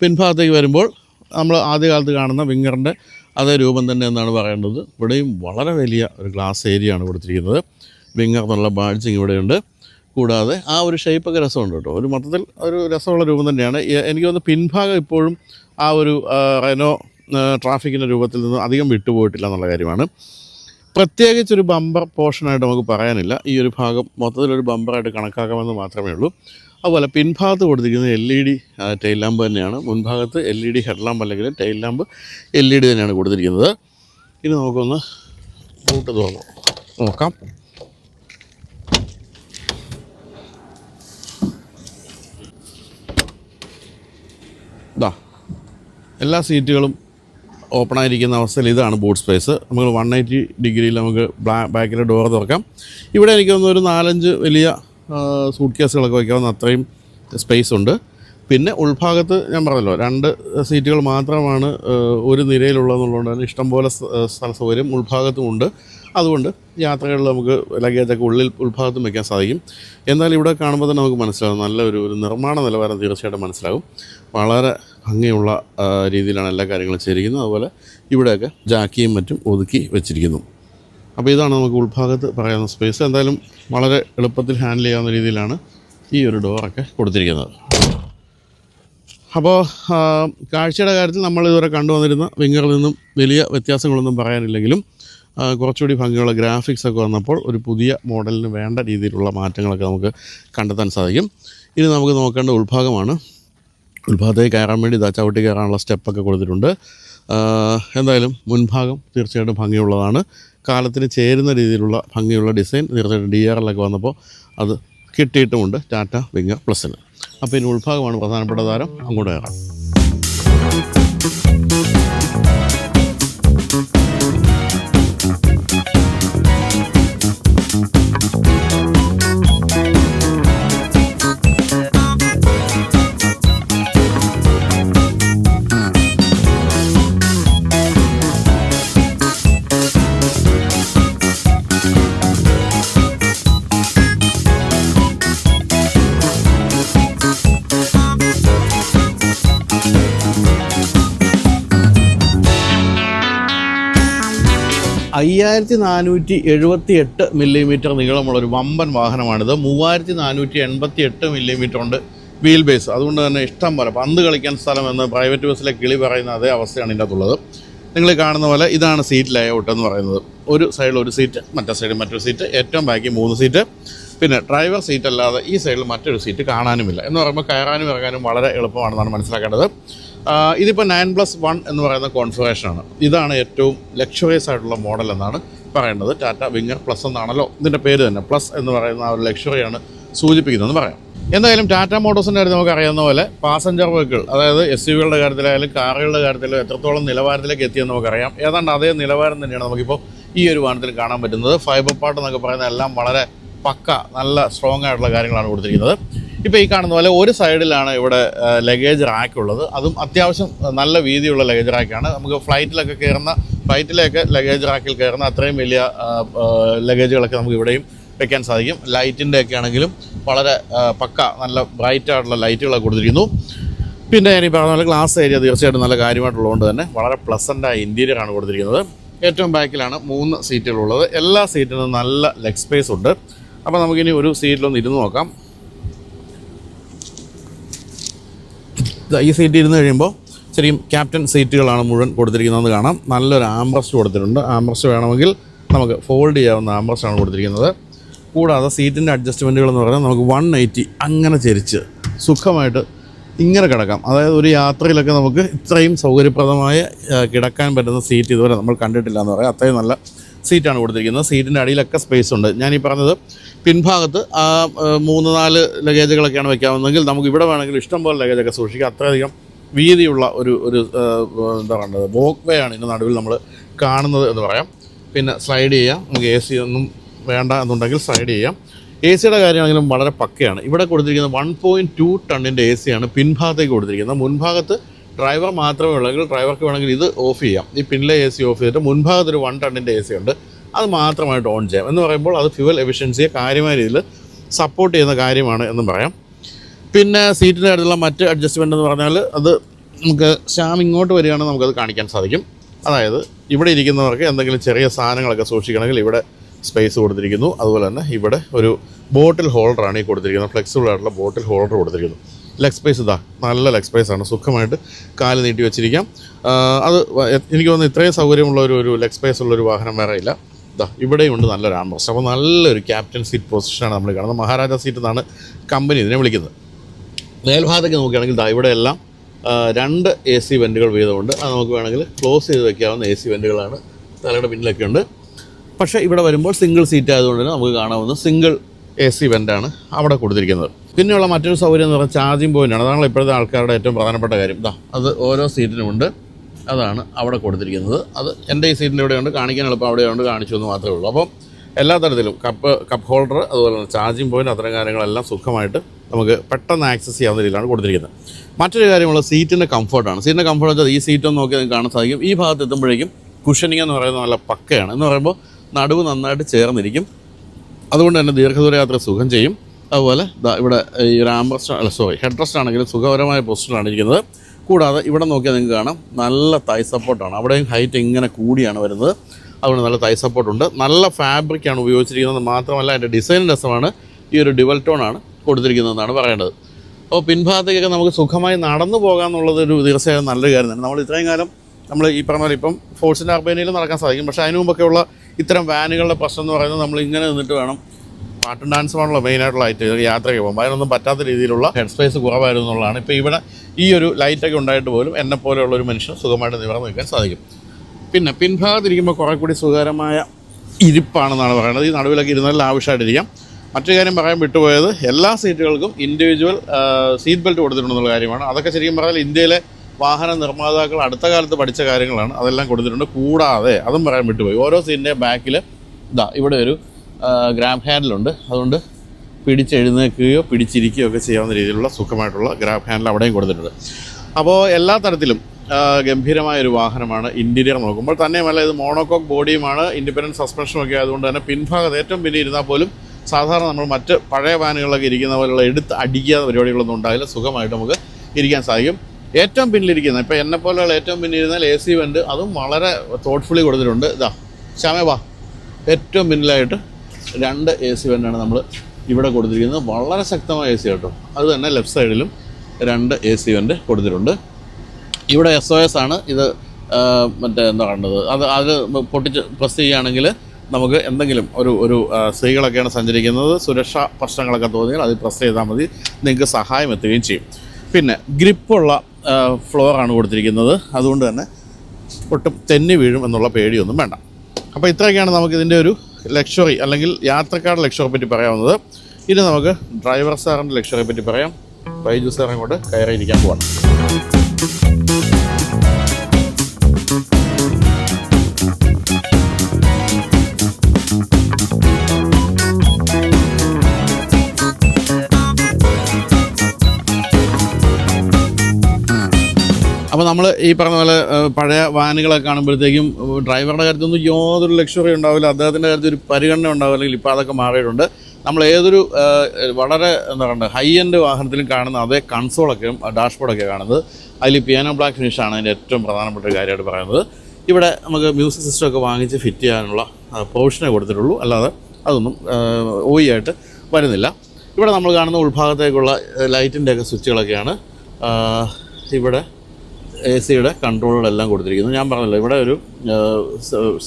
പിൻഭാഗത്തേക്ക് വരുമ്പോൾ നമ്മൾ ആദ്യകാലത്ത് കാണുന്ന വിങ്ങറിന്റെ അതേ രൂപം തന്നെ എന്നാണ് പറയേണ്ടത്. ഇവിടെയും വളരെ വലിയ ഒരു ഗ്ലാസ് ഏരിയ ആണ് കൊടുത്തിരിക്കുന്നത്. വിങ്ങർ എന്നുള്ള ബാഡ്ജിങ് ഇവിടെയുണ്ട്. കൂടാതെ ആ ഒരു ഷേപ്പൊക്കെ രസമുണ്ട് കേട്ടോ. ഒരു മൊത്തത്തിൽ ഒരു രസമുള്ള രൂപം തന്നെയാണ്. എനിക്ക് തോന്നുന്നു പിൻഭാഗം ഇപ്പോഴും ആ ഒരു റെനോ ട്രാഫിക്കിന്റെ രൂപത്തിൽ നിന്ന് അധികം വിട്ടുപോയിട്ടില്ല എന്നുള്ള കാര്യമാണ്. പ്രത്യേകിച്ചൊരു ബമ്പർ പോർഷനായിട്ട് നമുക്ക് പറയാനില്ല. ഈ ഒരു ഭാഗം മൊത്തത്തിലൊരു ബമ്പറായിട്ട് കണക്കാക്കാമെന്ന് മാത്രമേ ഉള്ളൂ. അതുപോലെ പിൻഭാഗത്ത് കൊടുത്തിരിക്കുന്നത് L E D tail lamp തന്നെയാണ്. മുൻഭാഗത്ത് L E D head lamp അല്ലെങ്കിൽ tail lamp L E D തന്നെയാണ് കൊടുത്തിരിക്കുന്നത്. ഇനി നമുക്കൊന്ന് ബൂട്ട് തുറന്നു നോക്കാം. ഇതാ എല്ലാ സീറ്റുകളും ഓപ്പൺ ആയിരിക്കുന്ന അവസ്ഥയിൽ ഇതാണ് ബൂട്ട് സ്പേസ് നമുക്ക് വൺ എയ്റ്റി ഡിഗ്രിയിൽ നമുക്ക് ബാക്കിലെ ഡോർ തുറക്കാം. ഇവിടെ എനിക്ക് തോന്നുന്നു ഒരു നാലഞ്ച് വലിയ സൂട്ട് കേസുകളൊക്കെ വയ്ക്കാവുന്ന അത്രയും സ്പേസ് ഉണ്ട്. പിന്നെ ഉൾഭാഗത്ത് ഞാൻ പറഞ്ഞല്ലോ രണ്ട് സീറ്റുകൾ മാത്രമാണ് ഒരു നിരയിലുള്ളതെന്നുള്ളതുകൊണ്ട് തന്നെ ഇഷ്ടംപോലെ സ്ഥ- സ്ഥല സൗകര്യം ഉൾഭാഗത്തും ഉണ്ട്. അതുകൊണ്ട് യാത്രകളിൽ നമുക്ക് ലഗേജൊക്കെ ഉള്ളിൽ ഉൾഭാഗത്തും വയ്ക്കാൻ സാധിക്കും. എന്നാൽ ഇവിടെ കാണുമ്പോൾ തന്നെ നമുക്ക് മനസ്സിലാകും നല്ലൊരു ഒരു നിർമ്മാണ നിലവാരം തീർച്ചയായിട്ടും മനസ്സിലാകും. വളരെ ഭംഗിയുള്ള രീതിയിലാണ് എല്ലാ കാര്യങ്ങളും ചെയ്തിരിക്കുന്നത്. അതുപോലെ ഇവിടെയൊക്കെ ജാക്കിയും മറ്റും ഒതുക്കി വെച്ചിരിക്കുന്നു. അപ്പോൾ ഇതാണ് നമുക്ക് ഉൾഭാഗത്ത് പറയാവുന്ന സ്പേസ് എന്തായാലും വളരെ എളുപ്പത്തിൽ ഹാൻഡിൽ ചെയ്യാവുന്ന രീതിയിലാണ് ഈ ഒരു ഡോറൊക്കെ കൊടുത്തിരിക്കുന്നത്. അപ്പോൾ കാഴ്ചയുടെ കാര്യത്തിൽ നമ്മൾ ഇതുവരെ കണ്ടുവന്നിരുന്ന വിങ്ങറിൽ നിന്നും വലിയ വ്യത്യാസങ്ങളൊന്നും പറയാനില്ലെങ്കിലും കുറച്ചുകൂടി ഭംഗിയുള്ള ഗ്രാഫിക്സ് ഒക്കെ വന്നപ്പോൾ ഒരു പുതിയ മോഡലിന് വേണ്ട രീതിയിലുള്ള മാറ്റങ്ങളൊക്കെ നമുക്ക് കണ്ടെത്താൻ സാധിക്കും. ഇനി നമുക്ക് നോക്കേണ്ട ഉൾഭാഗമാണ്. ഉൾഭാഗത്തേക്ക് കയറാൻ വേണ്ടി ഇതാ ചവിട്ടി കയറാനുള്ള സ്റ്റെപ്പൊക്കെ കൊടുത്തിട്ടുണ്ട്. എന്തായാലും മുൻഭാഗം തീർച്ചയായിട്ടും ഭംഗിയുള്ളതാണ്. കാലത്തിന് ചേരുന്ന രീതിയിലുള്ള ഭംഗിയുള്ള ഡിസൈൻ തീർച്ചയായിട്ടും ഡി ആർ എല്ലൊക്കെ വന്നപ്പോൾ അത് കിട്ടിയിട്ടുമുണ്ട്. ടാറ്റ വിങ്ങ പ്ലസിന് അപ്പോൾ ഇനി ഉൾഭാഗമാണ് പ്രധാനപ്പെട്ട താരം. അങ്ങോട്ട് കയറാം. അയ്യായിരത്തി നാനൂറ്റി എഴുപത്തി എട്ട് മില്ലിമീറ്റർ നീളമുള്ള ഒരു വമ്പൻ വാഹനമാണിത്. മൂവായിരത്തി നാനൂറ്റി എൺപത്തി എട്ട് മില്ലിമീറ്റർ ഉണ്ട് വീൽ ബേസ്. അതുകൊണ്ട് തന്നെ ഇഷ്ടം പോലെ പന്ത് കളിക്കാൻ സ്ഥലം എന്ന് പ്രൈവറ്റ് ബസ്സിലെ കിളി പറയുന്ന അതേ അവസ്ഥയാണ് ഇതിന്റെ അകത്തുള്ളത് നിങ്ങൾ കാണുന്ന പോലെ ഇതാണ് സീറ്റ് ലേഔട്ട് എന്ന് പറയുന്നത്. ഒരു സൈഡിൽ ഒരു സീറ്റ് മറ്റേ സൈഡിൽ മറ്റൊരു സീറ്റ് ഏറ്റവും ബാക്കി മൂന്ന് സീറ്റ് പിന്നെ ഡ്രൈവർ സീറ്റ് അല്ലാതെ ഈ സൈഡിൽ മറ്റൊരു സീറ്റ് കാണാനുമില്ല. എന്ന് പറയുമ്പോൾ കയറാനും ഇറങ്ങാനും വളരെ എളുപ്പമാണെന്നാണ് മനസ്സിലാക്കേണ്ടത്. ഇതിപ്പോൾ നയൻ പ്ലസ് വൺ എന്ന് പറയുന്ന കോൺഫിഗറേഷനാണ് ഇതാണ് ഏറ്റവും ലക്ഷറിയസ് ആയിട്ടുള്ള മോഡൽ എന്നാണ് പറയുന്നത്. ടാറ്റ വിങ്ങർ പ്ലസ് എന്നാണല്ലോ ഇതിന്റെ പേര് തന്നെ. പ്ലസ് എന്ന് പറയുന്ന ആ ഒരു ലക്ഷറിയാണ് സൂചിപ്പിക്കുന്നതെന്ന് പറയാം. എന്തായാലും ടാറ്റ മോട്ടോഴ്സിന്റെ കാര്യം നമുക്ക് അറിയാവുന്ന പോലെ പാസഞ്ചർ വെഹിക്കിൾ അതായത് എസ് യു വികളുടെ കാര്യത്തിലായാലും കാറുകളുടെ കാര്യത്തിലും എത്രത്തോളം നിലവാരത്തിലേക്ക് എത്തിയെന്ന് നമുക്കറിയാം. ഏതാണ്ട് അതേ നിലവാരം തന്നെയാണ് നമുക്കിപ്പോൾ ഈ ഒരു വാഹനത്തിൽ കാണാൻ പറ്റുന്നത്. ഫൈബർ പാർട്ട് എന്നൊക്കെ പറയുന്ന എല്ലാം വളരെ പക്ക നല്ല സ്ട്രോങ് ആയിട്ടുള്ള കാര്യങ്ങളാണ് കൊടുത്തിരിക്കുന്നത്. ഇപ്പോൾ ഈ കാണുന്ന പോലെ ഒരു സൈഡിലാണ് ഇവിടെ ലഗേജ് റാക്ക് ഉള്ളത്. അതും അത്യാവശ്യം നല്ല വീതിയുള്ള ലഗേജ് റാക്കാണ് നമുക്ക് ഫ്ലൈറ്റിലൊക്കെ കയറുന്ന ഫ്ലൈറ്റിലൊക്കെ ലഗേജ് റാക്കിൽ കയറുന്ന അത്രയും വലിയ ലഗേജുകളൊക്കെ നമുക്ക് ഇവിടെയും വെക്കാൻ സാധിക്കും. ലൈറ്റിന്റെ ഒക്കെ ആണെങ്കിലും വളരെ പക്ക നല്ല ബ്രൈറ്റ് ആയിട്ടുള്ള ലൈറ്റുകളൊക്കെ കൊടുത്തിരിക്കുന്നു. പിന്നെ ഞാൻ ഈ പറഞ്ഞ പോലെ ഗ്ലാസ് ഏരിയ തീർച്ചയായിട്ടും നല്ല കാര്യമായിട്ടുള്ളതുകൊണ്ട് തന്നെ വളരെ പ്ലസന്റായ ഇന്റീരിയറാണ് കൊടുത്തിരിക്കുന്നത്. ഏറ്റവും ബാക്കിലാണ് മൂന്ന് സീറ്റുകളുള്ളത് എല്ലാ സീറ്റിനും നല്ല ലെഗ് സ്പേസ് ഉണ്ട്. അപ്പോൾ നമുക്കിനി ഒരു സീറ്റിലൊന്ന് ഇരുന്ന് നോക്കാം ദാ ഈ സീറ്റ് ഇരുന്ന് കഴിയുമ്പോൾ ശരിക്കും ക്യാപ്റ്റൻ സീറ്റുകളാണ് മുഴുവൻ കൊടുത്തിരിക്കുന്നതെന്ന് കാണാം. നല്ലൊരു ആംബ്രസ്റ്റ് കൊടുത്തിട്ടുണ്ട്. ആംബ്രസ്റ്റ് വേണമെങ്കിൽ നമുക്ക് ഫോൾഡ് ചെയ്യാവുന്ന ആംബ്രസ്റ്റാണ് കൊടുത്തിരിക്കുന്നത്. കൂടാതെ സീറ്റിന്റെ അഡ്ജസ്റ്റ്മെന്റുകൾ എന്ന് പറഞ്ഞാൽ നമുക്ക് വൺ എയ്റ്റി അങ്ങനെ ചരിച്ച് സുഖമായിട്ട് ഇങ്ങനെ കിടക്കാം. അതായത് ഒരു യാത്രയിലൊക്കെ നമുക്ക് ഇത്രയും സൗകര്യപ്രദമായ കിടക്കാൻ പറ്റുന്ന സീറ്റ് ഇതുവരെ നമ്മൾ കണ്ടിട്ടില്ല എന്ന് പറയാം. അത്രയും നല്ല സീറ്റാണ് കൊടുത്തിരിക്കുന്നത്. സീറ്റിന്റെ അടിയിലൊക്കെ സ്പേസ് ഉണ്ട്. ഞാൻ ഈ പറഞ്ഞത് പിൻഭാഗത്ത് ആ മൂന്ന് നാല് ലഗേജുകളൊക്കെയാണ് വെക്കാവുന്നതെങ്കിൽ നമുക്ക് ഇവിടെ വേണമെങ്കിൽ ഇഷ്ടം പോലെ ലഗേജൊക്കെ സൂക്ഷിക്കാം. അത്രയധികം വീതിയുള്ള ഒരു ഒരു എന്താ പറയുന്നത് വോക്ക് ആണ് ഇതിന്റെ നടുവിൽ നമ്മൾ കാണുന്നത് എന്ന് പറയാം. പിന്നെ സ്ലൈഡ് ചെയ്യാം. നമുക്ക് എ സി ഒന്നും വേണ്ട എന്നുണ്ടെങ്കിൽ സ്ലൈഡ് ചെയ്യാം. എ സിയുടെ കാര്യമാണെങ്കിലും വളരെ പക്കയാണ്. ഇവിടെ കൊടുത്തിരിക്കുന്നത് വൺ പോയിന്റ് ടു ടണ്ണിന്റെ എ സിയാണ് പിൻഭാഗത്തേക്ക് കൊടുത്തിരിക്കുന്നത്. മുൻഭാഗത്ത് ഡ്രൈവർ മാത്രമേ ഉള്ളെങ്കിൽ ഡ്രൈവർക്ക് വേണമെങ്കിൽ ഇത് ഓഫ് ചെയ്യാം. ഈ പിന്നിലെ എ സി ഓഫ് ചെയ്തിട്ട് മുൻഭാഗത്തൊരു വൺ ടണ്ണിന്റെ എ സി ഉണ്ട്. അത് മാത്രമായിട്ട് ഓൺ ചെയ്യാം. എന്ന് പറയുമ്പോൾ അത് ഫ്യൂവൽ എഫിഷ്യൻസിയെ കാര്യമായ രീതിയിൽ സപ്പോർട്ട് ചെയ്യുന്ന കാര്യമാണ് എന്നും പറയാം. പിന്നെ സീറ്റിന്റെ അടുത്തുള്ള മറ്റ് അഡ്ജസ്റ്റ്മെന്റ് എന്ന് പറഞ്ഞാൽ അത് നമുക്ക് ശ്യാം ഇങ്ങോട്ട് വരികയാണെങ്കിൽ നമുക്കത് കാണിക്കാൻ സാധിക്കും. അതായത് ഇവിടെ ഇരിക്കുന്നവർക്ക് എന്തെങ്കിലും ചെറിയ സാധനങ്ങളൊക്കെ സൂക്ഷിക്കണമെങ്കിൽ ഇവിടെ സ്പേസ് കൊടുത്തിരിക്കുന്നു. അതുപോലെ തന്നെ ഇവിടെ ഒരു ബോട്ടിൽ ഹോൾഡറാണ് ഈ കൊടുത്തിരിക്കുന്നത്. ഫ്ലെക്സിബിൾ ആയിട്ടുള്ള ബോട്ടിൽ ഹോൾഡർ കൊടുത്തിരിക്കുന്നു. ലെഗ് സ്പേസ് ഇതാ നല്ല ലെഗ് സ്പേസ് ആണ്. സുഖമായിട്ട് കാൽ നീട്ടി വെച്ചിരിക്കാം. അത് എനിക്ക് തോന്നുന്നു ഇത്രയും സൗകര്യമുള്ള ഒരു ഒരു ലെഗ് സ്പേസ് ഉള്ള ഒരു വാഹനം വേറെ ഇല്ല. ഇതാ ഇവിടെയും ഉണ്ട് നല്ലൊരു ആംബ്രസ്റ്റ് അപ്പോൾ നല്ലൊരു ക്യാപ്റ്റൻ സീറ്റ് പൊസിഷനാണ് നമ്മൾ കാണുന്നത്. മഹാരാജ സീറ്റ് എന്നാണ് കമ്പനി ഇതിനെ വിളിക്കുന്നത്. മേൽഭാഗത്തേക്ക് നോക്കുകയാണെങ്കിൽ ദാ ഇവിടെ എല്ലാം രണ്ട് എ സി വെന്റുകൾ വീതമുണ്ട്. അത് നമുക്ക് വേണമെങ്കിൽ ക്ലോസ് ചെയ്ത് വെക്കാവുന്ന എ സി വെന്റുകളാണ് തലയുടെ പിന്നിലൊക്കെ ഉണ്ട്. പക്ഷേ ഇവിടെ വരുമ്പോൾ സിംഗിൾ സീറ്റ് ആയതുകൊണ്ട് തന്നെ നമുക്ക് കാണാവുന്ന സിംഗിൾ എ സി വെന്റാണ് അവിടെ കൊടുത്തിരിക്കുന്നത്. പിന്നെയുള്ള മറ്റൊരു സൗകര്യം എന്ന് പറഞ്ഞാൽ ചാർജിങ് പോയിന്റാണ് അതാണ് ഇപ്പോഴത്തെ ആൾക്കാരുടെ ഏറ്റവും പ്രധാനപ്പെട്ട കാര്യം. ഇതാ അത് ഓരോ സീറ്റിനുമുണ്ട് അതാണ് അവിടെ കൊടുത്തിരിക്കുന്നത്. അത് എന്റെ ഈ സീറ്റിന്റെ ഇവിടെയുണ്ട്. കാണിക്കാൻ എളുപ്പം അവിടെയുണ്ട് കാണിച്ചു എന്ന് മാത്രമേ ഉള്ളൂ. അപ്പം എല്ലാ തരത്തിലും കപ്പ് കപ്പ് ഹോൾഡർ അതുപോലെ തന്നെ ചാർജിങ് പോയിന്റ് അത്തരം കാര്യങ്ങളെല്ലാം സുഖമായിട്ട് നമുക്ക് പെട്ടെന്ന് ആക്സസ് ചെയ്യാവുന്ന രീതിയിലാണ് കൊടുത്തിരിക്കുന്നത്. മറ്റൊരു കാര്യമുള്ള സീറ്റിന്റെ കംഫർട്ടാണ് സീറ്റിന്റെ കംഫർട്ട് വെച്ചാൽ ഈ സീറ്റൊന്ന് നോക്കി നിങ്ങൾക്ക് കാണാൻ സാധിക്കും. ഈ ഭാഗത്ത് എത്തുമ്പോഴേക്കും കുഷനിങ് എന്ന് പറയുന്നത് നല്ല പക്കയാണ്. എന്ന് പറയുമ്പോൾ നടുവ് നന്നായിട്ട് ചേർന്നിരിക്കും. അതുകൊണ്ട് തന്നെ ദീർഘദൂര യാത്ര സുഖം ചെയ്യും. അതുപോലെ ഇവിടെ ഈ ഒരു ആംബ്രസ്റ്റ് അല്ല സോറി ഹെഡ് റെസ്റ്റ് ആണെങ്കിലും സുഖകരമായ പൊസിഷനാണ് ഇരിക്കുന്നത്. കൂടാതെ ഇവിടെ നോക്കിയാൽ നിങ്ങൾക്ക് കാണാം നല്ല തൈ സപ്പോർട്ടാണ് അവിടെയും ഹൈറ്റ് ഇങ്ങനെ കൂടിയാണ് വരുന്നത്. അതുകൊണ്ട് നല്ല തൈ സപ്പോർട്ടുണ്ട് നല്ല ഫാബ്രിക്കാണ് ഉപയോഗിച്ചിരിക്കുന്നത്. മാത്രമല്ല അതിന്റെ ഡിസൈൻ രസമാണ്. ഈ ഒരു ഡിവൽ ആണ് കൊടുത്തിരിക്കുന്നതെന്നാണ് പറയേണ്ടത്. അപ്പോൾ പിൻഭാഗത്തേക്കൊക്കെ നമുക്ക് സുഖമായി നടന്നു പോകാമെന്നുള്ളത് ഒരു തീർച്ചയായും നല്ലൊരു കാര്യം തന്നെ. നമ്മൾ ഇത്രയും കാലം നമ്മൾ ഈ പറഞ്ഞ പോലെ ഇപ്പം ഫോഴ്സിന്റെ അർബേനയിൽ നടക്കാൻ സാധിക്കും. പക്ഷേ അതിനു മുമ്പൊക്കെയുള്ള ഇത്തരം വാനുകളുടെ പ്രശ്നം എന്ന് പറയുന്നത് നമ്മൾ ഇങ്ങനെ നിന്നിട്ട് വേണം പാട്ടും ഡാൻസുമാണല്ലോ മെയിനായിട്ടുള്ള ഐറ്റം യാത്ര ചെയ്യുമ്പോൾ അതിനൊന്നും പറ്റാത്ത രീതിയിലുള്ള ഹെഡ് സ്പേസ് കുറവായിരുന്നു എന്നുള്ളതാണ് ഇപ്പോൾ ഇവിടെ ഈ ഒരു ലൈറ്റൊക്കെ ഉണ്ടായിട്ട് പോലും എന്നെ പോലെയുള്ള ഒരു മനുഷ്യൻ സുഖമായിട്ട് നിവർന്ന് നിൽക്കാൻ സാധിക്കും. പിന്നെ പിൻഭാഗത്തിരിക്കുമ്പോൾ കുറേ കൂടി സുഖകരമായ ഇരിപ്പാണെന്നാണ് പറയുന്നത്. ഈ നടുവിലൊക്കെ ഇരുന്നാൽ ആവശ്യമായിട്ടിരിക്കാം മറ്റൊരു കാര്യം പറയാൻ വിട്ടുപോയത് എല്ലാ സീറ്റുകൾക്കും ഇൻഡിവിജ്വൽ സീറ്റ് ബെൽറ്റ് കൊടുത്തിട്ടുണ്ടെന്നുള്ള കാര്യമാണ്. അതൊക്കെ ശരിക്കും പറഞ്ഞാൽ ഇന്ത്യയിലെ വാഹന നിർമ്മാതാക്കൾ അടുത്ത കാലത്ത് പഠിച്ച കാര്യങ്ങളാണ്. അതെല്ലാം കൊടുത്തിട്ടുണ്ട്. കൂടാതെ അതും പറയാൻ വിട്ടുപോയി. ഓരോ സീറ്റിന്റെ ബാക്കിൽ ഇതാ ഇവിടെ ഒരു ഗ്രാബ് ഹാൻഡിലുണ്ട്. അതുകൊണ്ട് പിടിച്ചെഴുന്നേൽക്കുകയോ പിടിച്ചിരിക്കുകയോ ഒക്കെ ചെയ്യാവുന്ന രീതിയിലുള്ള സുഖമായിട്ടുള്ള ഗ്രാബ് ഹാൻഡിൽ അവിടെയും കൊടുത്തിട്ടുണ്ട്. അപ്പോൾ എല്ലാ തരത്തിലും ഗംഭീരമായ ഒരു വാഹനമാണ് ഇന്റീരിയർ നോക്കുമ്പോൾ. തന്നെയുമല്ല ഇത് മോണോകോക്ക് ബോഡിയുമാണ് ഇൻഡിപെൻഡന്റ് സസ്പെൻഷനും ഒക്കെ ആയതുകൊണ്ട് തന്നെ പിൻഭാഗത്ത് ഏറ്റവും പിന്നെ ഇരുന്നാൽ പോലും സാധാരണ നമ്മൾ മറ്റ് പഴയ വാനുകളിലൊക്കെ ഇരിക്കുന്ന പോലുള്ള എടുത്ത് അടിക്കാത്ത പരിപാടികളൊന്നും ഉണ്ടാകില്ല. സുഖമായിട്ട് നമുക്ക് ഇരിക്കാൻ സാധിക്കും. ഏറ്റവും പിന്നിലിരിക്കുന്ന ഇപ്പോൾ എന്നെ പോലെയുള്ള ഏറ്റവും പിന്നിരുന്നാൽ എ സി വെന്റ് അതും വളരെ തോട്ട്ഫുള്ളി കൊടുത്തിട്ടുണ്ട്. ഇതാ ശ്യാമേ വാ. ഏറ്റവും പിന്നിലായിട്ട് രണ്ട് എ സി വെന്റാണ് നമ്മൾ ഇവിടെ കൊടുത്തിരിക്കുന്നത്. വളരെ ശക്തമായ എ സി കേട്ടോ. അത് തന്നെ ലെഫ്റ്റ് സൈഡിലും രണ്ട് എ സി വെന്റ് കൊടുത്തിട്ടുണ്ട്. ഇവിടെ എസ് ഒ എസ് ആണ്. ഇത് മറ്റേ എന്താ കണ്ടത് അത് അത് പൊട്ടിച്ച് പ്രസ് ചെയ്യുകയാണെങ്കിൽ നമുക്ക് എന്തെങ്കിലും ഒരു ഒരു സ്ത്രീകളൊക്കെയാണ് സഞ്ചരിക്കുന്നത്. സുരക്ഷാ പ്രശ്നങ്ങളൊക്കെ തോന്നിയാൽ അത് പ്രസ് ചെയ്താൽ മതി. നിങ്ങൾക്ക് സഹായം എത്തുകയും ചെയ്യും. പിന്നെ ഗ്രിപ്പുള്ള ഫ്ലോറാണ് കൊടുത്തിരിക്കുന്നത്. അതുകൊണ്ട് തന്നെ ഒട്ടും തെന്നി വീഴും എന്നുള്ള പേടിയൊന്നും വേണ്ട. അപ്പോൾ ഇത്രയൊക്കെയാണ് നമുക്കിതിന്റെ ഒരു ലക്ഷറി അല്ലെങ്കിൽ യാത്രക്കാരുടെ ലക്ഷറിയെ പറ്റി പറയാവുന്നത്. ഇനി നമുക്ക് ഡ്രൈവർ സാറിന്റെ ലക്ഷറിയെ പറ്റി പറയാം. ബൈജു സാറിനെ കൊണ്ട് കയറിയിരിക്കാൻ പോവാണ്. നമ്മൾ ഈ പറഞ്ഞ പോലെ പഴയ വാനുകളൊക്കെ കാണുമ്പോഴത്തേക്കും ഡ്രൈവറുടെ കാര്യത്തൊന്നും യാതൊരു ലക്ഷറി ഉണ്ടാവില്ല. അദ്ദേഹത്തിന്റെ കാര്യത്തിൽ ഒരു പരിഗണന ഉണ്ടാവില്ലെങ്കിൽ ഇപ്പോൾ അതൊക്കെ മാറിയിട്ടുണ്ട്. നമ്മൾ ഏതൊരു വളരെ എന്താ പറയുക ഹൈ എൻഡ് വാഹനത്തിലും കാണുന്ന അതേ കൺസോളൊക്കെ ഡാഷ്ബോർഡൊക്കെ കാണുന്നത് അതിൽ പിയാനോ ബ്ലാക്ക് ഫിനിഷാണ് അതിന്റെ ഏറ്റവും പ്രധാനപ്പെട്ട കാര്യമായിട്ട് പറയുന്നത്. ഇവിടെ നമുക്ക് മ്യൂസിക് സിസ്റ്റമൊക്കെ വാങ്ങിച്ച് ഫിറ്റ് ചെയ്യാനുള്ള പോർഷനെ കൊടുത്തിട്ടുള്ളൂ. അല്ലാതെ അതൊന്നും ഓയി ആയിട്ട് വരുന്നില്ല. ഇവിടെ നമ്മൾ കാണുന്ന ഉൾഭാഗത്തേക്കുള്ള ലൈറ്റിന്റെയൊക്കെ സ്വിച്ചുകളൊക്കെയാണ് ഇവിടെ എ സിയുടെ കൺട്രോളുകളെല്ലാം കൊടുത്തിരിക്കുന്നത് ഞാൻ പറഞ്ഞല്ലോ ഇവിടെ ഒരു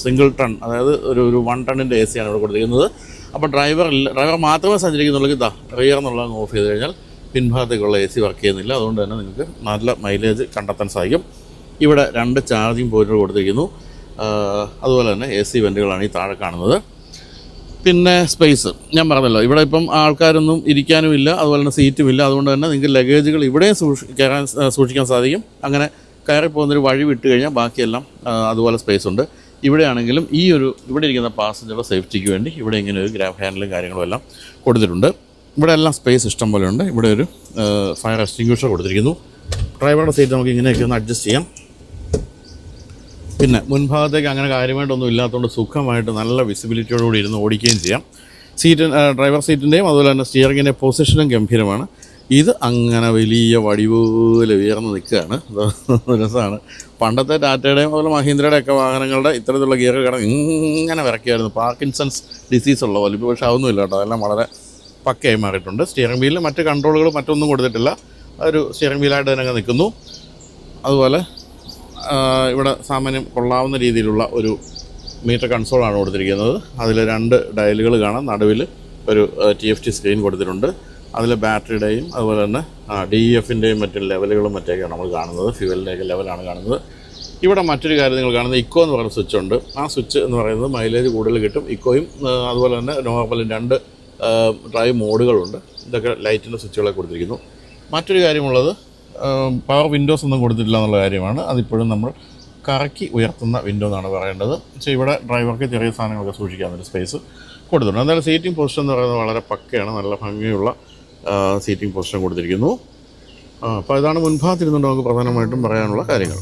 സിംഗിൾ ടൺ അതായത് ഒരു ഒരു വൺ ടണ്ണിന്റെ എ സിയാണ് ഇവിടെ കൊടുത്തിരിക്കുന്നത്. അപ്പോൾ ഡ്രൈവർ ഇല്ല ഡ്രൈവർ മാത്രമേ സഞ്ചരിക്കുന്നുള്ളൂ ഇതാ റിയർ എന്നുള്ള ഓഫ് ചെയ്ത് കഴിഞ്ഞാൽ പിൻഭാഗത്തേക്കുള്ള എ സി വർക്ക് ചെയ്യുന്നില്ല. അതുകൊണ്ട് തന്നെ നിങ്ങൾക്ക് നല്ല മൈലേജ് കണ്ടെത്താൻ സാധിക്കും. ഇവിടെ രണ്ട് ചാർജിങ് പോയിന്റുകൾ കൊടുത്തിരിക്കുന്നു. അതുപോലെ തന്നെ എ സി വെന്റുകളാണ് ഈ താഴെ കാണുന്നത്. പിന്നെ സ്പേസ് ഞാൻ പറഞ്ഞല്ലോ ഇവിടെ ഇപ്പം ആൾക്കാരൊന്നും ഇരിക്കാനും ഇല്ല അതുപോലെ തന്നെ സീറ്റും ഇല്ല. അതുകൊണ്ട് തന്നെ നിങ്ങൾക്ക് ലഗേജുകൾ ഇവിടെയും സൂക്ഷി കയറാൻ സൂക്ഷിക്കാൻ സാധിക്കും. അങ്ങനെ കയറി പോകുന്നൊരു വഴി വിട്ട് കഴിഞ്ഞാൽ ബാക്കിയെല്ലാം അതുപോലെ സ്പേസ് ഉണ്ട്. ഇവിടെയാണെങ്കിലും ഈ ഒരു ഇവിടെ ഇരിക്കുന്ന പാസഞ്ചറുടെ സേഫ്റ്റിക്ക് വേണ്ടി ഇവിടെ ഇങ്ങനെ ഒരു ഗ്രാബ് ഹാൻഡിലും കാര്യങ്ങളും എല്ലാം കൊടുത്തിട്ടുണ്ട്. ഇവിടെ എല്ലാം സ്പേസ് ഇഷ്ടം പോലെ ഉണ്ട്. ഇവിടെ ഒരു ഫയർ എക്സ്റ്റിങ്ക്യൂഷർ കൊടുത്തിരിക്കുന്നു. ഡ്രൈവറുടെ സീറ്റ് നമുക്ക് ഇങ്ങനെയൊക്കെ ഒന്ന് അഡ്ജസ്റ്റ് ചെയ്യാം. പിന്നെ മുൻഭാഗത്തേക്ക് അങ്ങനെ കാര്യമായിട്ടൊന്നും ഇല്ലാത്തതുകൊണ്ട് സുഖമായിട്ട് നല്ല വിസിബിലിറ്റിയോടുകൂടി ഇരുന്ന് ഓടിക്കുകയും ചെയ്യാം. സീറ്റ് ഡ്രൈവർ സീറ്റിന്റെയും അതുപോലെ തന്നെ സ്റ്റിയറിങ്ങിന്റെ പൊസിഷനും ഗംഭീരമാണ്. ഇത് അങ്ങനെ വലിയ വടി പോലെ ഉയർന്ന് നിൽക്കുകയാണ്. രസമാണ്. പണ്ടത്തെ ടാറ്റയുടെയും അതുപോലെ മഹീന്ദ്രയുടെ ഒക്കെ വാഹനങ്ങളുടെ ഇത്തരത്തിലുള്ള ഗിയർ കിടന്ന് ഇങ്ങനെ വിറക്കിയായിരുന്നു പാർക്കിൻസൺസ് ഡിസീസ് ഉള്ള പോലെ. ഇപ്പോൾ പക്ഷേ അതൊന്നും ഇല്ല കേട്ടോ. അതെല്ലാം വളരെ പക്കയായി മാറിയിട്ടുണ്ട്. സ്റ്റിയറിംഗ് വീലിൽ മറ്റ് കൺട്രോളുകൾ മറ്റൊന്നും കൊടുത്തിട്ടില്ല. ഒരു സ്റ്റിയറിംഗ് വീലായിട്ട് തന്നെ നിൽക്കുന്നു. അതുപോലെ ഇവിടെ സാമാന്യം കൊള്ളാവുന്ന രീതിയിലുള്ള ഒരു മീറ്റർ കൺസോളാണ് കൊടുത്തിരിക്കുന്നത്. അതിൽ രണ്ട് ഡയലുകൾ കാണാം. നടുവിൽ ഒരു ടി എഫ് ടി സ്ക്രീൻ കൊടുത്തിട്ടുണ്ട്. അതിൽ ബാറ്ററിയുടെയും അതുപോലെ തന്നെ ഡി എഫിന്റെയും മറ്റു ലെവലുകളും മറ്റൊക്കെയാണ് നമ്മൾ കാണുന്നത്. ഫ്യൂവലിന്റെയൊക്കെ ലെവലാണ് കാണുന്നത്. ഇവിടെ മറ്റൊരു കാര്യം നിങ്ങൾ കാണുന്നത് ഇക്കോ എന്ന് പറയുന്ന സ്വിച്ച് ഉണ്ട്. ആ സ്വിച്ച് എന്ന് പറയുന്നത് മൈലേജ് കൂടുതൽ കിട്ടും. ഇക്കോയും അതുപോലെ തന്നെ നോർമലും രണ്ട് ഡ്രൈവ് മോഡുകളുണ്ട്. ഇതൊക്കെ ലൈറ്റിന്റെ സ്വിച്ചുകളെ കൊടുത്തിരിക്കുന്നു. മറ്റൊരു കാര്യമുള്ളത് പവർ വിൻഡോസ് ഒന്നും കൊടുത്തിട്ടില്ല എന്നുള്ള കാര്യമാണ്. അതിപ്പോഴും നമ്മൾ കറക്കി ഉയർത്തുന്ന വിൻഡോ എന്നാണ് പറയേണ്ടത്. പക്ഷേ ഇവിടെ ഡ്രൈവർക്ക് ചെറിയ സാധനങ്ങളൊക്കെ ഒരു സ്പേസ് കൊടുത്തിട്ടുണ്ട്. എന്തായാലും സീറ്റിംഗ് പൊസിഷൻ എന്ന് പറയുന്നത് വളരെ പക്കയാണ്. നല്ല ഭംഗിയുള്ള സീറ്റിംഗ് പൊസിഷൻ കൊടുത്തിരിക്കുന്നു. അപ്പോൾ ഇതാണ് മുൻഭാഗത്തിരുന്നുകൊണ്ട് നമുക്ക് പ്രധാനമായിട്ടും പറയാനുള്ള കാര്യങ്ങൾ.